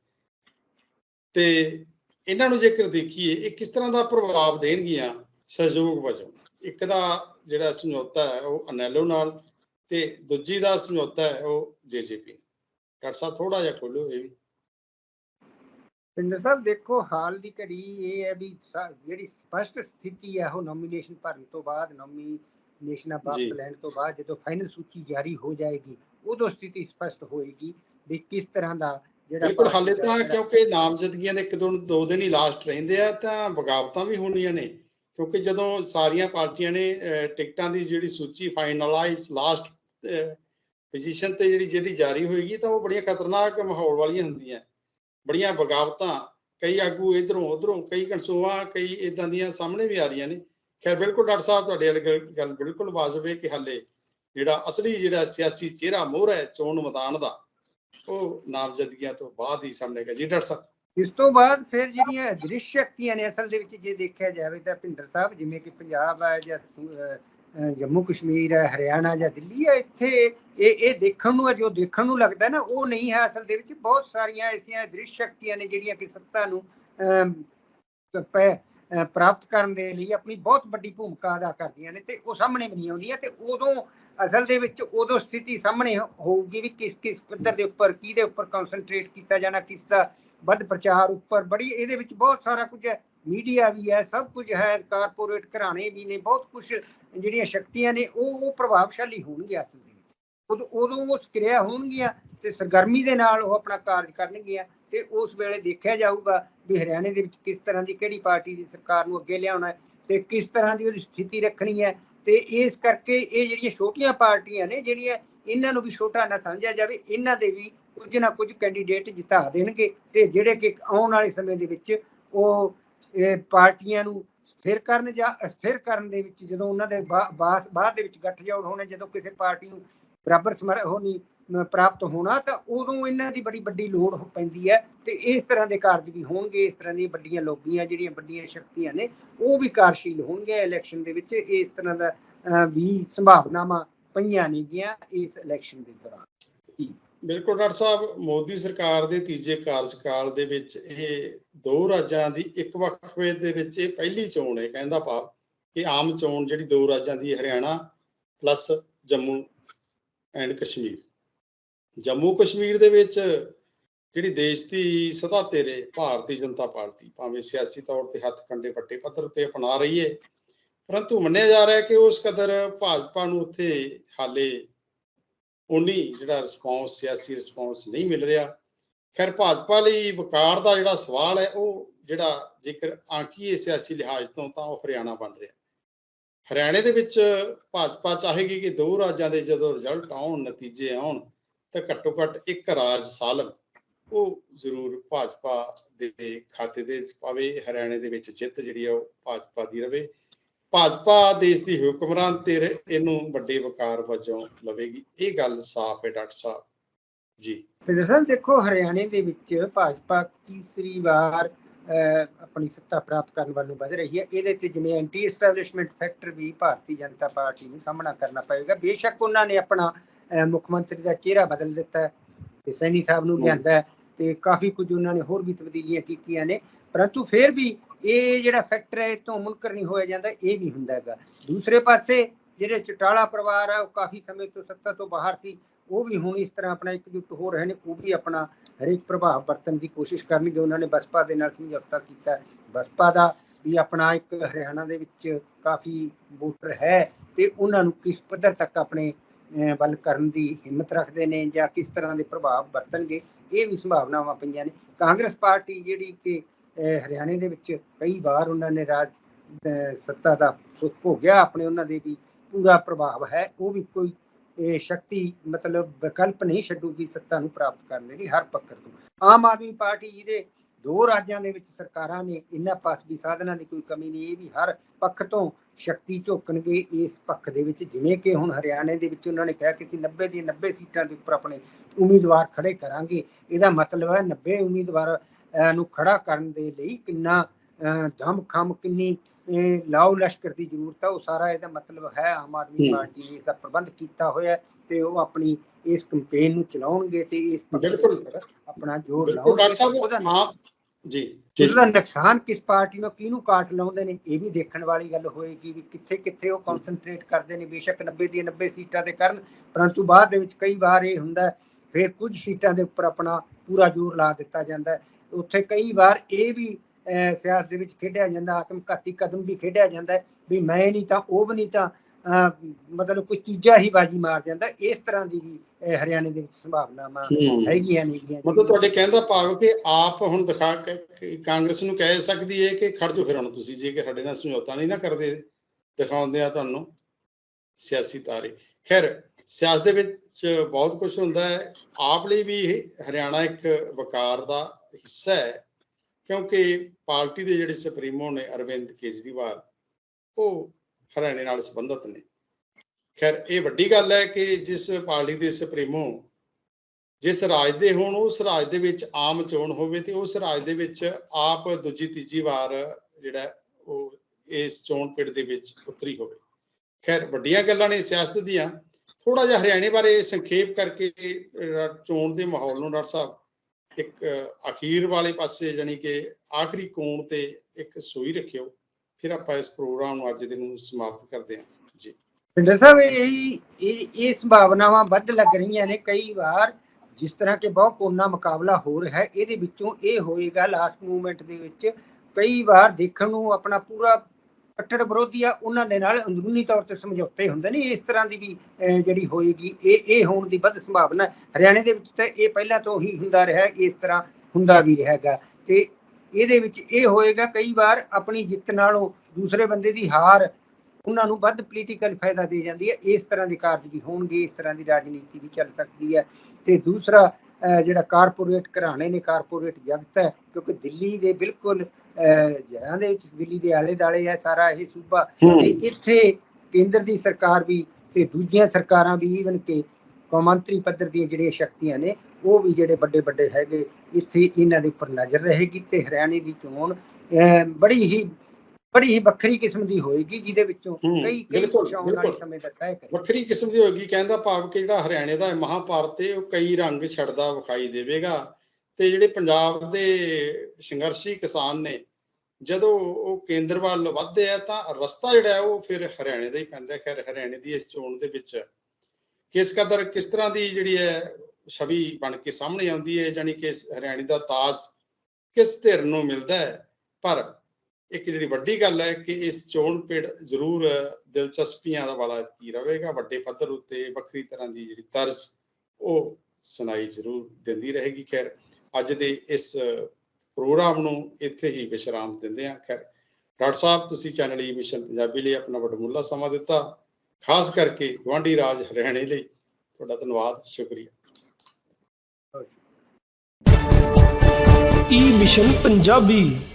S1: ਤੇ ਇਹਨਾਂ ਨੂੰ ਜੇਕਰ ਦੇਖੀਏ, ਇਹ ਕਿਸ ਤਰ੍ਹਾਂ ਦਾ ਪ੍ਰਭਾਵ ਦੇਣਗੀਆਂ ਸਹਿਯੋਗ ਵਜੋਂ? ਇੱਕ ਦਾ ਜਿਹੜਾ ਸਮਝੌਤਾ ਹੈ, ਉਹ ਅਨੈਲੋ ਨਾਲ ਤੇ ਦੂਜੀ ਦਾ ਸਮਝੌਤਾ ਹੈ, ਉਹ ਜੇਜੇਪੀ ਡਾਕਟਰ ਸਾਹਿਬ ਥੋੜਾ ਜਿਹਾ ਖੋਲੋ ਇਹ ਵੀ।
S2: ਪਿੰਦਰ ਸਾਹਿਬ, ਦੇਖੋ, ਹਾਲ ਦੀ ਘੜੀ ਇਹ ਹੈ ਵੀ ਜਿਹੜੀ ਸਪਸ਼ਟ ਸਥਿਤੀ ਹੈ, ਉਹ ਨੋਮੀਨੇਸ਼ਨ ਭਰਨ ਤੋਂ ਬਾਅਦ ਨੋਮੀਨੇਸ਼ਨਾਂ ਵਾਪਸ ਲੈਣ ਤੋਂ ਬਾਅਦ ਜਦੋਂ ਫਾਈਨਲ ਸੂਚੀ ਜਾਰੀ ਹੋ ਜਾਏਗੀ ਉਦੋਂ ਸਥਿਤੀ ਸਪਸ਼ਟ ਹੋਏਗੀ ਵੀ ਕਿਸ ਤਰ੍ਹਾਂ ਦਾ ਜਿਹੜਾ
S1: ਬਿਲਕੁਲ ਹਾਲੇ ਤਾਂ ਕਿਉਂਕਿ ਨਾਮਜ਼ਦਗੀਆਂ ਦੇ ਇੱਕ ਦੋ ਦੋ ਦਿਨ ਹੀ ਲਾਸਟ ਰਹਿੰਦੇ ਆ ਤਾਂ ਬਗਾਵਤਾਂ ਵੀ ਹੋਣੀਆਂ ਨੇ। ਕਿਉਂਕਿ ਜਦੋਂ ਸਾਰੀਆਂ ਪਾਰਟੀਆਂ ਨੇ ਟਿਕਟਾਂ ਦੀ ਜਿਹੜੀ ਸੂਚੀ ਫਾਈਨਲਾਈਜ਼ ਲਾਸਟ ਪੋਜੀਸ਼ਨ ਤੇ ਜਿਹੜੀ ਜਿਹੜੀ ਜਾਰੀ ਹੋਏਗੀ ਤਾਂ ਉਹ ਬੜੀਆਂ ਖਤਰਨਾਕ ਮਾਹੌਲ ਵਾਲੀਆਂ ਹੁੰਦੀਆਂ। ਬੜੀਆਂ ਬਗਾਵਤਾਂ ਕਈ ਆਗੂ ਇਧਰੋਂ ਉਧਰੋਂ ਕਈ ਕਨਸੂਆਂ ਕਈ ਇਦਾਂ ਦੀਆਂ ਸਾਹਮਣੇ ਵੀ ਆ ਰਹੀਆਂ ਨੇ। ਖੈਰ ਬਿਲਕੁਲ ਡਾਕਟਰ ਸਾਹਿਬ ਤੁਹਾਡੇ ਵਾਲੀ ਗੱਲ- ਬਿਲਕੁਲ ਵਾਜਬ ਹੈ ਕਿ ਹਾਲੇ ਜਿਹੜਾ ਅਸਲੀ ਜਿਹੜਾ ਸਿਆਸੀ ਚਿਹਰਾ ਮੋਹਰ ਹੈ ਚੋਣ ਮੈਦਾਨ ਦਾ ਉਹ ਨਾਮਜ਼ਦਗੀਆਂ ਤੋਂ ਬਾਅਦ ਹੀ ਸਾਹਮਣੇ ਆਏਗਾ। ਜੀ ਡਾਕਟਰ ਸਾਹਿਬ।
S2: ਇਸ ਤੋਂ ਬਾਅਦ ਫਿਰ ਜਿਹੜੀਆਂ ਦ੍ਰਿਸ਼ ਸ਼ਕਤੀਆਂ ਨੇ ਅਸਲ ਦੇ ਵਿੱਚ ਜੇ ਦੇਖਿਆ ਜਾਵੇ ਤਾਂ ਭਿੰਦਰ ਸਾਹਿਬ ਜਿਵੇਂ ਕਿ ਪੰਜਾਬ ਹੈ ਜਾਂ ਜੰਮੂ ਕਸ਼ਮੀਰ ਹੈ ਹਰਿਆਣਾ ਜਾਂ ਦਿੱਲੀ ਹੈ ਇੱਥੇ ਇਹ ਇਹ ਦੇਖਣ ਨੂੰ ਜੋ ਦੇਖਣ ਨੂੰ ਲੱਗਦਾ ਨਾ ਉਹ ਨਹੀਂ ਹੈ ਅਸਲ ਦੇ ਵਿੱਚ। ਬਹੁਤ ਸਾਰੀਆਂ ਐਸੀਆਂ ਦ੍ਰਿਸ਼ ਸ਼ਕਤੀਆਂ ਨੇ ਜਿਹੜੀਆਂ ਕਿ ਸੱਤਾ ਨੂੰ ਅਮ, ਪ- ਪ੍ਰਾਪਤ ਕਰਨ ਦੇ ਲਈ ਆਪਣੀ ਬਹੁਤ ਵੱਡੀ ਭੂਮਿਕਾ ਅਦਾ ਕਰਦੀਆਂ ਨੇ ਤੇ ਉਹ ਸਾਹਮਣੇ ਵੀ ਨਹੀਂ ਆਉਂਦੀਆਂ ਤੇ ਉਦੋਂ ਅਸਲ ਦੇ ਵਿੱਚ ਉਦੋਂ ਸਥਿਤੀ ਸਾਹਮਣੇ ਹੋਊਗੀ ਵੀ ਕਿਸ ਕਿਸ ਪੱਧਰ ਦੇ ਉੱਪਰ, ਕਿਹਦੇ ਉੱਪਰ ਕਨਸੈਂਟਰੇਟ ਕੀਤਾ ਜਾਣਾ, ਕਿਸ ਦਾ ਵੱਧ ਪ੍ਰਚਾਰ ਉੱਪਰ, ਬੜੀ ਇਹਦੇ ਵਿੱਚ ਬਹੁਤ ਸਾਰਾ ਕੁਝ ਹੈ। ਮੀਡੀਆ ਵੀ ਹੈ, ਸਭ ਕੁਝ ਹੈ ਕਾਰਪੋਰੇਟ ਘਰਾਣੇ ਵੀ ਨੇ, ਬਹੁਤ ਕੁਝ ਜਿਹੜੀਆਂ ਸ਼ਕਤੀਆਂ ਨੇ, ਉਹ ਉਹ ਪ੍ਰਭਾਵਸ਼ਾਲੀ ਹੋਣਗੀਆਂ ਅਸਲ ਦੇ ਵਿੱਚ। ਉਦੋਂ ਉਦੋਂ ਉਹ ਕਿਰਿਆ ਹੋਣਗੀਆਂ ਤੇ ਸਰਗਰਮੀ ਦੇ ਨਾਲ ਉਹ ਆਪਣਾ ਕਾਰਜ ਕਰਨਗੀਆਂ ਤੇ ਉਸ ਵੇਲੇ ਦੇਖਿਆ ਜਾਊਗਾ ਵੀ ਹਰਿਆਣੇ ਦੇ ਵਿੱਚ ਕਿਸ ਤਰ੍ਹਾਂ ਦੀ ਕਿਹੜੀ ਪਾਰਟੀ ਦੀ ਸਰਕਾਰ ਨੂੰ ਅੱਗੇ ਲਿਆਉਣਾ ਹੈ ਤੇ ਕਿਸ ਤਰ੍ਹਾਂ ਦੀ ਉਹਦੀ ਸਥਿਤੀ ਰੱਖਣੀ ਹੈ ਤੇ ਇਸ ਕਰਕੇ ਇਹ ਜਿਹੜੀਆਂ ਛੋਟੀਆਂ ਪਾਰਟੀਆਂ ਨੇ ਜਿਹੜੀਆਂ ਇਹਨਾਂ ਨੂੰ ਵੀ ਛੋਟਾ ਨਾ ਸਮਝਿਆ ਜਾਵੇ, ਇਹਨਾਂ ਦੇ ਵੀ ਕੁਝ ਨਾ ਕੁਝ ਕੈਂਡੀਡੇਟ ਜਿਤਾ ਦੇਣਗੇ ਤੇ ਜਿਹੜੇ ਕਿ ਆਉਣ ਵਾਲੇ ਸਮੇਂ ਦੇ ਵਿੱਚ ਉਹ ਪਾਰਟੀਆਂ ਨੂੰ ਸਥਿਰ ਕਰਨ ਜਾਂ ਅਸਥਿਰ ਕਰਨ ਦੇ ਵਿੱਚ ਜਦੋਂ ਉਹਨਾਂ ਦੇ ਬਾਅਦ ਦੇ ਵਿੱਚ ਗੱਠਜੋੜ ਹੋਣੇ, ਜਦੋਂ ਕਿਸੇ ਪਾਰਟੀ ਨੂੰ ਬਰਾਬਰ ਸਮਰ ਹੋਣੀ ਪ੍ਰਾਪਤ ਹੋਣਾ ਤਾਂ ਉਦੋਂ ਇਹਨਾਂ ਦੀ ਬੜੀ ਵੱਡੀ ਲੋੜ ਪੈਂਦੀ ਹੈ ਤੇ ਇਸ ਤਰ੍ਹਾਂ ਦੇ ਕਾਰਜ ਵੀ ਹੋਣਗੇ ਇਸ ਤਰ੍ਹਾਂ ਦੀਆਂ ਵੱਡੀਆਂ ਲੋਬੀਆਂ ਜਿਹੜੀਆਂ ਵੱਡੀਆਂ ਸ਼ਕਤੀਆਂ ਨੇ ਉਹ ਵੀ ਕਾਰਜਸ਼ੀਲ ਹੋਣਗੇ ਇਲੈਕਸ਼ਨ ਦੇ ਵਿੱਚ ਇਸ ਤਰ੍ਹਾਂ ਦਾ ਅਹ, ਵੀ ਸੰਭਾਵਨਾਵਾਂ ਪਈਆਂ ਨਹੀਂ ਗੀਆਂ ਇਸ ਇਲੈਕਸ਼ਨ ਦੇ ਦੌਰਾਨ।
S1: ਬਿਲਕੁਲ ਡਾਕਟਰ ਸਾਹਿਬ ਮੋਦੀ ਸਰਕਾਰ ਦੇ ਤੀਜੇ ਕਾਰਜਕਾਲ ਦੇ ਵਿੱਚ ਇਹ ਦੋ ਰਾਜਾਂ ਦੀ ਇੱਕ ਵਕਫੇ ਦੇ ਵਿੱਚ ਇਹ ਪਹਿਲੀ ਚੋਣ ਹੈ ਕਹਿੰਦਾ ਭਾਵ ਕਿ ਆਮ ਚੋਣ ਜਿਹੜੀ ਦੋ ਰਾਜਾਂ ਦੀ ਹਰਿਆਣਾ ਪਲੱਸ ਜੰਮੂ ਐਂਡ ਕਸ਼ਮੀਰ। ਜੰਮੂ ਕਸ਼ਮੀਰ ਦੇ ਵਿੱਚ ਜਿਹੜੀ ਦੇਸ਼ ਦੀ ਸਦਾ ਤੇਰੇ ਭਾਰਤੀ ਜਨਤਾ ਪਾਰਟੀ, ਭਾਵੇਂ ਸਿਆਸੀ ਤੌਰ ਤੇ ਹੱਥ ਕੰਡੇ ਪੱਟੇ ਪੱਧਰ ਤੇ ਅਪਣਾ ਰਹੀ ਹੈ ਪਰੰਤੂ ਮੰਨਿਆ ਜਾ ਰਿਹਾ ਕਿ ਉਸ ਕਦਰ ਭਾਜਪਾ ਨੂੰ ਉੱਥੇ ਹਾਲੇ ਉਨੀ ਜਿਹੜਾ ਰਿਸਪੌਂਸ ਸਿਆਸੀ ਰਿਸਪੌਂਸ ਨਹੀਂ ਮਿਲ ਰਿਹਾ। ਖੈਰ, ਭਾਜਪਾ ਲਈ ਵਕਾਰ ਦਾ ਜਿਹੜਾ ਸਵਾਲ ਹੈ, ਉਹ ਜਿਹੜਾ ਜੇਕਰ ਆਂਕੀਏ ਸਿਆਸੀ ਲਿਹਾਜ਼ ਤੋਂ, ਤਾਂ ਉਹ ਹਰਿਆਣਾ ਬਣ ਰਿਹਾ। ਹਰਿਆਣੇ ਦੇ ਵਿੱਚ ਭਾਜਪਾ ਚਾਹੇਗੀ ਕਿ ਦੋ ਰਾਜਾਂ ਦੇ ਜਦੋਂ ਰਿਜ਼ਲਟ ਆਉਣ, ਨਤੀਜੇ ਆਉਣ ਤਾਂ ਘੱਟੋ ਘੱਟ ਇੱਕ ਰਾਜ ਸਾਲਮ ਉਹ ਜ਼ਰੂਰ ਭਾਜਪਾ ਦੇ ਖਾਤੇ ਦੇ ਪਾਵੇ ਹਰਿਆਣੇ ਦੇ ਵਿੱਚ ਜਿੱਤ ਜਿਹੜੀ ਆ ਉਹ ਭਾਜਪਾ ਦੀ ਰਵੇ। ਭਾਜਪਾ ਦੇਸ਼ ਦੀ ਹੁਕਮਰਾਨ ਤੇ ਇਹਨੂੰ ਵੱਡੇ ਵਕਾਰ ਵਜੋਂ ਲਵੇਗੀ। ਇਹ ਗੱਲ ਸਾਫ਼ ਹੈ ਡਾਕਟਰ ਸਾਹਿਬ। ਜੀ।
S2: ਫਿਰ ਸਰ ਦੇਖੋ, ਹਰਿਆਣੇ ਦੇ ਵਿੱਚ ਭਾਜਪਾ ਤੀਸਰੀ ਵਾਰ ਆਪਣੀ ਸੱਤਾ ਪ੍ਰਾਪਤ ਕਰਨ ਵੱਲ ਨੂੰ ਵਧ ਰਹੀ ਹੈ। ਇਹਦੇ ਤੇ ਜਿਵੇਂ ਐਂਟੀ ਐਸਟੈਬਲਿਸ਼ਮੈਂਟ ਫੈਕਟਰ ਵੀ ਭਾਰਤੀ ਜਨਤਾ ਪਾਰਟੀ ਨੂੰ ਸਾਹਮਣਾ ਕਰਨਾ ਪਵੇਗਾ। ਬੇਸ਼ੱਕ ਉਹਨਾਂ ਨੇ ਆਪਣਾ ਮੁੱਖ ਮੰਤਰੀ ਦਾ ਚਿਹਰਾ ਬਦਲ ਦਿੱਤਾ ਤੇ ਸੈਣੀ ਸਾਹਿਬ ਨੂੰ ਲਿਆਂਦਾ ਤੇ ਕਾਫੀ ਕੁਝ ਉਹਨਾਂ ਨੇ ਹੋਰ ਵੀ ਤਬਦੀਲੀਆਂ ਕੀਤੀਆਂ ਨੇ ਪਰੰਤੂ ਫਿਰ ਵੀ ਇਹ ਜਿਹੜਾ ਫੈਕਟਰ ਹੈ ਤੋਂ ਮੁਨਕਰ ਨਹੀਂ ਹੋਇਆ ਜਾਂਦਾ ਇਹ ਵੀ ਹੁੰਦਾ ਹੈਗਾ। ਦੂਸਰੇ ਪਾਸੇ ਜਿਹੜੇ ਚਟਾਲਾ ਪਰਿਵਾਰ ਹੈ ਉਹ ਕਾਫੀ ਸਮੇਂ ਤੋਂ ਸੱਤਾ ਤੋਂ ਬਾਹਰ ਸੀ ਉਹ ਵੀ ਹੁਣ ਇਸ ਤਰ੍ਹਾਂ ਆਪਣਾ ਇਕਜੁੱਟ ਹੋ ਰਹੇ ਨੇ ਉਹ ਵੀ ਆਪਣਾ ਹਰੇਕ ਪ੍ਰਭਾਵ ਵਰਤਣ ਦੀ ਕੋਸ਼ਿਸ਼ ਕਰਨਗੇ। ਉਹਨਾਂ ਨੇ ਬਸਪਾ ਦੇ ਨਾਲ ਸਮਝੌਤਾ ਕੀਤਾ। ਬਸਪਾ ਦਾ ਵੀ ਆਪਣਾ ਇੱਕ ਹਰਿਆਣਾ ਦੇ ਵਿੱਚ ਕਾਫੀ ਵੋਟਰ ਹੈ ਤੇ ਉਹਨਾਂ ਨੂੰ ਕਿਸ ਪੱਧਰ ਤੱਕ ਆਪਣੇ ਵੱਲ ਕਰਨ ਦੀ ਹਿੰਮਤ ਰੱਖਦੇ ਨੇ ਜਾਂ ਕਿਸ ਤਰ੍ਹਾਂ ਦੇ ਪ੍ਰਭਾਵ ਵਰਤਣਗੇ, ਇਹ ਵੀ ਸੰਭਾਵਨਾਵਾਂ ਪਈਆਂ ਨੇ। ਕਾਂਗਰਸ ਪਾਰਟੀ ਜਿਹੜੀ ਕਿ ਹਰਿਆਣੇ ਦੇ ਵਿੱਚ ਕਈ ਵਾਰ ਉਹਨਾਂ ਨੇ ਰਾਜ ਸੱਤਾ ਦਾ ਸੁੱਖ ਭੋਗਿਆ, ਆਪਣੇ ਉਹਨਾਂ ਦੇ ਵੀ ਪੂਰਾ ਪ੍ਰਭਾਵ ਹੈ, ਉਹ ਵੀ ਕੋਈ ਇਹ ਸ਼ਕਤੀ ਮਤਲਬ ਵਿਕਲਪ ਨਹੀਂ ਛੱਡੂਗੀ ਸੱਤਾ ਨੂੰ ਪ੍ਰਾਪਤ ਕਰਨ ਦੇ ਲਈ ਹਰ ਪੱਖਰ ਤੋਂ। ਆਮ ਆਦਮੀ ਪਾਰਟੀ ਜਿਹਦੇ ਦੋ ਰਾਜਾਂ ਦੇ ਵਿੱਚ ਸਰਕਾਰਾਂ ਨੇ, ਇਹਨਾਂ ਪਾਸਵੀ ਸਾਧਨਾਂ ਦੀ ਕੋਈ ਕਮੀ ਨਹੀਂ, ਇਹ ਵੀ ਹਰ ਪੱਖ ਤੋਂ ਸ਼ਕਤੀ ਝੋਕਣਗੇ ਇਸ ਪੱਖ ਦੇ ਵਿੱਚ ਜਿਵੇਂ ਕਿ ਹੁਣ ਹਰਿਆਣੇ ਦੇ ਵਿੱਚ ਉਹਨਾਂ ਨੇ ਕਿਹਾ ਕਿ ਅਸੀਂ 90 ਦੀ 90 ਸੀਟਾਂ ਦੇ ਉੱਪਰ ਆਪਣੇ ਉਮੀਦਵਾਰ ਖੜੇ ਕਰਾਂਗੇ ਇਹਦਾ ਮਤਲਬ ਹੈ 90 ਉਮੀਦਵਾਰ ਨੂੰ ਖੜਾ ਕਰਨ ਦੇ ਲਈ ਕਿੰਨਾ ਦਮ ਖਮ ਕਿੰਨੀ ਲਾਓ ਲਸ਼ਕਰ ਦੀ ਜ਼ਰੂਰਤ ਹੈ ਉਹ ਸਾਰਾ ਇਹਦਾ ਮਤਲਬ ਹੈ ਆਮ ਆਦਮੀ। ਪਾਰਟੀ ਨੇ ਇਸਦਾ ਪ੍ਰਬੰਧ ਕੀਤਾ ਹੋਇਆ ਤੇ ਉਹ ਆਪਣੀ ਇਸ ਕੈਂਪੇਨ ਨੂੰ ਚਲਾਉਣਗੇ ਤੇ ਇਸ
S1: ਬਿਲਕੁਲ।
S2: ਆਪਣਾ ਜ਼ੋਰ
S1: ਡਾਕਟਰ
S2: ਲਾਉਣਗੇ
S1: ਸਾਹਿਬ ਜੀ ਜੀ
S2: ਉਹਦਾ ਨੁਕਸਾਨ ਕਿਸ ਪਾਰਟੀ ਨੂੰ ਕਿਹਨੂੰ ਕਾਟ ਲਾਉਂਦੇ ਨੇ ਇਹ ਵੀ ਦੇਖਣ ਵਾਲੀ ਗੱਲ ਹੋਏਗੀ ਵੀ ਕਿੱਥੇ ਕਿੱਥੇ ਉਹ ਕਨਸੈਂਟਰੇਟ ਕਰਦੇ ਨੇ ਬੇਸ਼ੱਕ 90 ਦੀ 90 ਸੀਟਾਂ ਤੇ ਕਰਨ ਪਰੰਤੂ ਬਾਅਦ ਦੇ ਵਿੱਚ ਕਈ ਵਾਰ ਇਹ ਹੁੰਦਾ ਫਿਰ ਕੁਝ ਸੀਟਾਂ ਦੇ ਉੱਪਰ ਆਪਣਾ ਪੂਰਾ ਜ਼ੋਰ ਲਾ ਦਿੱਤਾ ਜਾਂਦਾ। ਉੱਥੇ ਕਈ ਵਾਰ ਇਹ ਵੀ ਸਿਆਸਤ ਦੇ ਵਿੱਚ ਖੇਡਿਆ ਜਾਂਦਾ ਆਤਮ ਘਾਤੀ ਕਦਮ ਵੀ ਖੇਡਿਆ ਜਾਂਦਾ ਵੀ ਮੈਂ ਨਹੀਂ ਤਾਂ ਉਹ ਵੀ ਨਹੀਂ ਤਾਂ ਮਤਲਬ ਕੋਈ ਤੀਜਾ ਹੀ ਬਾਜੀ ਮਾਰ ਜਾਂਦਾ। ਇਸ ਤਰ੍ਹਾਂ ਦੀ ਵੀ ਹਰਿਆਣੇ ਦੇ ਵਿੱਚ ਸੰਭਾਵਨਾਵਾਂ। ਹੈਗੀਆਂ ਨੇਗੀਆਂ
S1: ਮਤਲਬ ਤੁਹਾਡੇ ਕਹਿਣ ਦਾ ਭਾਵ ਕਿ ਆਪ ਹੁਣ ਦਿਖਾ ਕੇ ਕਾਂਗਰਸ ਨੂੰ ਕਹਿ ਸਕਦੀ ਹੈ ਕਿ ਖੜ ਜੋ ਫਿਰ ਹੁਣ ਤੁਸੀਂ ਜੇ ਕਿ ਸਾਡੇ ਨਾਲ ਸਮਝੌਤਾ ਨਹੀਂ ਨਾ ਕਰਦੇ ਦਿਖਾਉਂਦੇ ਆ ਤੁਹਾਨੂੰ ਸਿਆਸੀ ਤਾਰੇ। ਖੈਰ ਸਿਆਸਤ ਦੇ ਵਿੱਚ ਬਹੁਤ ਕੁਝ ਹੁੰਦਾ ਹੈ। ਆਪ ਲਈ ਵੀ ਹਰਿਆਣਾ ਇੱਕ ਵਕਾਰ ਦਾ ਹਿੱਸਾ ਹੈ ਕਿਉਂਕਿ ਪਾਰਟੀ ਦੇ ਜਿਹੜੇ ਸੁਪਰੀਮੋ ਨੇ ਅਰਵਿੰਦ ਕੇਜਰੀਵਾਲ ਉਹ ਹਰਿਆਣੇ ਨਾਲ ਸੰਬੰਧਿਤ ਨੇ। ਖੈਰ, ਇਹ ਵੱਡੀ ਗੱਲ ਹੈ ਕਿ ਜਿਸ ਪਾਰਟੀ ਦੇ ਸੁਪਰੀਮੋ, ਜਿਸ ਰਾਜ ਦੇ ਹੋਣ, ਉਸ ਰਾਜ ਦੇ ਵਿੱਚ ਆਮ ਚੋਣ ਹੋਵੇ ਤੇ ਉਸ ਰਾਜ ਦੇ ਵਿੱਚ ਆਪ ਦੂਜੀ, ਤੀਜੀ ਵਾਰ ਜਿਹੜਾ ਉਹ ਇਸ ਚੋਣ ਪਿੜ ਦੇ ਵਿੱਚ ਉਤਰੀ ਹੋਵੇ। ਖੈਰ, ਵੱਡੀਆਂ ਗੱਲਾਂ ਨੇ ਸਿਆਸਤ ਦੀਆਂ। ਥੋੜਾ ਜਿਹਾ ਹਰਿਆਣੇ ਬਾਰੇ ਸੰਖੇਪ ਕਰਕੇ ਚੋਣ ਦੇ ਮਾਹੌਲ ਨੂੰ ਡਾਕਟਰ ਸਾਹਿਬ, ਇੱਕ ਅਖੀਰ ਵਾਲੇ ਪਾਸੇ ਜਾਨੀ ਕਿ ਆਖਰੀ ਕੋਣ ਤੇ ਇੱਕ ਸੂਈ ਰੱਖਿਓ। ਫਿਰ ਆਪਾਂ ਇਸ ਪ੍ਰੋਗਰਾਮ ਨੂੰ ਅੱਜ ਦੇ ਨੂੰ ਸਮਾਪਤ ਕਰਦੇ ਹਾਂ।
S2: ਪਿੰਡਰ ਸਾਹਿਬ ਇਹ ਇਹ ਸੰਭਾਵਨਾਵਾਂ ਵੱਧ ਲੱਗ ਰਹੀਆਂ ਨੇ ਕਈ ਵਾਰ ਜਿਸ ਤਰ੍ਹਾਂ ਕਿ ਬਹੁਤ ਕੋਨਾ ਮੁਕਾਬਲਾ ਹੋ ਰਿਹਾ ਹੈ ਇਹਦੇ ਵਿੱਚੋਂ ਇਹ ਹੋਏਗਾ ਲਾਸਟ ਮੂਵਮੈਂਟ ਦੇ ਵਿੱਚ ਕਈ ਵਾਰ ਦੇਖਣ ਨੂੰ ਆਪਣਾ ਪੂਰਾ ਕੱਟੜ ਵਿਰੋਧੀ ਆ ਉਹਨਾਂ ਦੇ ਨਾਲ ਅੰਦਰੂਨੀ ਤੌਰ ਤੇ ਸਮਝੌਤੇ ਹੁੰਦੇ ਨੇ ਇਸ ਤਰ੍ਹਾਂ ਦੀ ਵੀ ਅਹ, ਜਿਹੜੀ ਹੋਏਗੀ ਇਹ ਇਹ ਹੋਣ ਦੀ ਵੱਧ ਸੰਭਾਵਨਾ ਹਰਿਆਣੇ ਦੇ ਵਿੱਚ ਤਾਂ ਇਹ ਪਹਿਲਾਂ ਤੋਂ ਹੀ ਹੁੰਦਾ ਰਿਹਾ ਇਸ ਤਰ੍ਹਾਂ ਹੁੰਦਾ ਵੀ ਰਹੇਗਾ। ਤੇ ਇਹਦੇ ਵਿੱਚ ਇਹ ਹੋਏਗਾ ਕਈ ਵਾਰ ਆਪਣੀ ਜਿੱਤ ਨਾਲੋਂ ਦੂਸਰੇ ਬੰਦੇ ਦੀ ਹਾਰ ਉਹਨਾਂ ਨੂੰ ਵੱਧ ਪੋਲੀਟੀਕਲ ਫਾਇਦਾ ਦੇ ਜਾਂਦੀ ਹੈ ਇਸ ਤਰ੍ਹਾਂ ਦੇ ਕਾਰਜ ਵੀ ਹੋਣਗੇ ਇਸ ਤਰ੍ਹਾਂ ਦੀ ਰਾਜਨੀਤੀ ਵੀ ਚੱਲ ਸਕਦੀ ਹੈ। ਤੇ ਦੂਸਰਾ ਜਿਹੜਾ ਕਾਰਪੋਰੇਟ ਘਰਾਣੇ ਨੇ ਕਾਰਪੋਰੇਟ ਜਗਤ ਹੈ ਕਿਉਂਕਿ ਦਿੱਲੀ ਦੇ ਬਿਲਕੁਲ ਜਗ੍ਹਾ ਦੇ ਵਿੱਚ ਦਿੱਲੀ ਦੇ ਆਲੇ ਦਾਲੇ ਹੈ ਸਾਰਾ ਇਹ ਸੂਬਾ। ਤੇ ਇੱਥੇ ਕੇਂਦਰ ਦੀ ਸਰਕਾਰ ਵੀ ਤੇ ਦੂਜੀਆਂ ਸਰਕਾਰਾਂ ਵੀ ਈਵਨ ਕਿ ਕੌਮਾਂਤਰੀ ਪੱਧਰ ਦੀਆਂ ਜਿਹੜੀਆਂ ਸ਼ਕਤੀਆਂ ਨੇ ਉਹ ਵੀ ਜਿਹੜੇ ਵੱਡੇ ਵੱਡੇ ਹੈਗੇ ਇੱਥੇ ਇਹਨਾਂ ਦੇ ਉੱਪਰ ਨਜ਼ਰ ਰਹੇਗੀ ਤੇ ਹਰਿਆਣੇ ਦੀ ਚੋਣ ਬੜੀ ਹੀ ਬੜੀ ਵੱਖਰੀ ਕਿਸਮ ਦੀ ਹੋਏਗੀ ਜਿਹਦੇ ਵਿੱਚੋਂ ਕਈ ਕਈ ਕੁਛ ਆਉਣ ਵਾਲੇ। ਸਮੇਂ ਤੱਕ ਤੈਅ ਕਰੇ
S1: ਵੱਖਰੀ ਕਿਸਮ ਦੀ ਹੋਏਗੀ ਕਹਿੰਦਾ ਭਾਵ ਕਿ ਜਿਹੜਾ ਹਰਿਆਣੇ ਦਾ ਮਹਾਭਾਰਤ ਹੈ ਉਹ ਕਈ ਰੰਗ ਛੱਡਦਾ ਵਿਖਾਈ ਦੇਵੇਗਾ ਤੇ ਜਿਹੜੇ ਪੰਜਾਬ ਦੇ ਸੰਘਰਸ਼ੀ ਕਿਸਾਨ ਨੇ ਜਦੋਂ ਉਹ ਕੇਂਦਰ ਵੱਲ ਵੱਧਦੇ ਆ ਤਾਂ ਰਸਤਾ ਜਿਹੜਾ ਹੈ ਉਹ ਫਿਰ ਹਰਿਆਣੇ ਦਾ ਹੀ ਪੈਂਦਾ ਹੈ। ਖੈਰ ਹਰਿਆਣੇ ਦੀ ਇਸ ਚੋਣ ਦੇ ਵਿੱਚ ਕਿਸ ਕਦਰ ਕਿਸ ਤਰ੍ਹਾਂ ਦੀ ਜਿਹੜੀ ਹੈ ਛਵੀ ਬਣ ਕੇ ਸਾਹਮਣੇ ਆਉਂਦੀ ਹੈ ਜਾਨੀ ਕਿ ਹਰਿਆਣੇ ਦਾ ਤਾਜ ਕਿਸ ਧਿਰ ਨੂੰ ਮਿਲਦਾ ਹੈ ਪਰ ਇੱਕ ਜਿਹੜੀ ਵੱਡੀ ਗੱਲ ਹੈ ਕਿ ਇਸ ਚੋਣ ਪੇੜ ਜ਼ਰੂਰ ਦਿਲਚਸਪੀਆਂ ਦਾ ਵਾਲਾ ਕੀ ਰਹੇਗਾ, ਵੱਡੇ ਪੱਧਰ ਉੱਤੇ ਵੱਖਰੀ ਤਰ੍ਹਾਂ ਦੀ ਜਿਹੜੀ ਤਰਜ਼ ਉਹ ਸੁਣਾਈ ਜ਼ਰੂਰ ਦਿੰਦੀ ਰਹੇਗੀ। ਖੈਰ, ਅੱਜ ਦੇ ਇਸ ਪ੍ਰੋਗਰਾਮ ਨੂੰ ਇੱਥੇ ਹੀ ਵਿਸ਼ਰਾਮ ਦਿੰਦੇ ਹਾਂ। ਖੈਰ, ਡਾਕਟਰ ਸਾਹਿਬ, ਤੁਸੀਂ ਚੈਨਲ ਈ ਮਿਸ਼ਨ ਪੰਜਾਬੀ ਲਈ ਆਪਣਾ ਵੱਡਮੁੱਲਾ ਸਮਾਂ ਦਿੱਤਾ। ਖਾਸ ਕਰਕੇ ਗਵਾਂਢੀ ਰਾਜ ਹਰਿਆਣੇ ਲਈ ਤੁਹਾਡਾ ਧੰਨਵਾਦ, ਸ਼ੁਕਰੀਆ।
S3: e E mission Punjabi.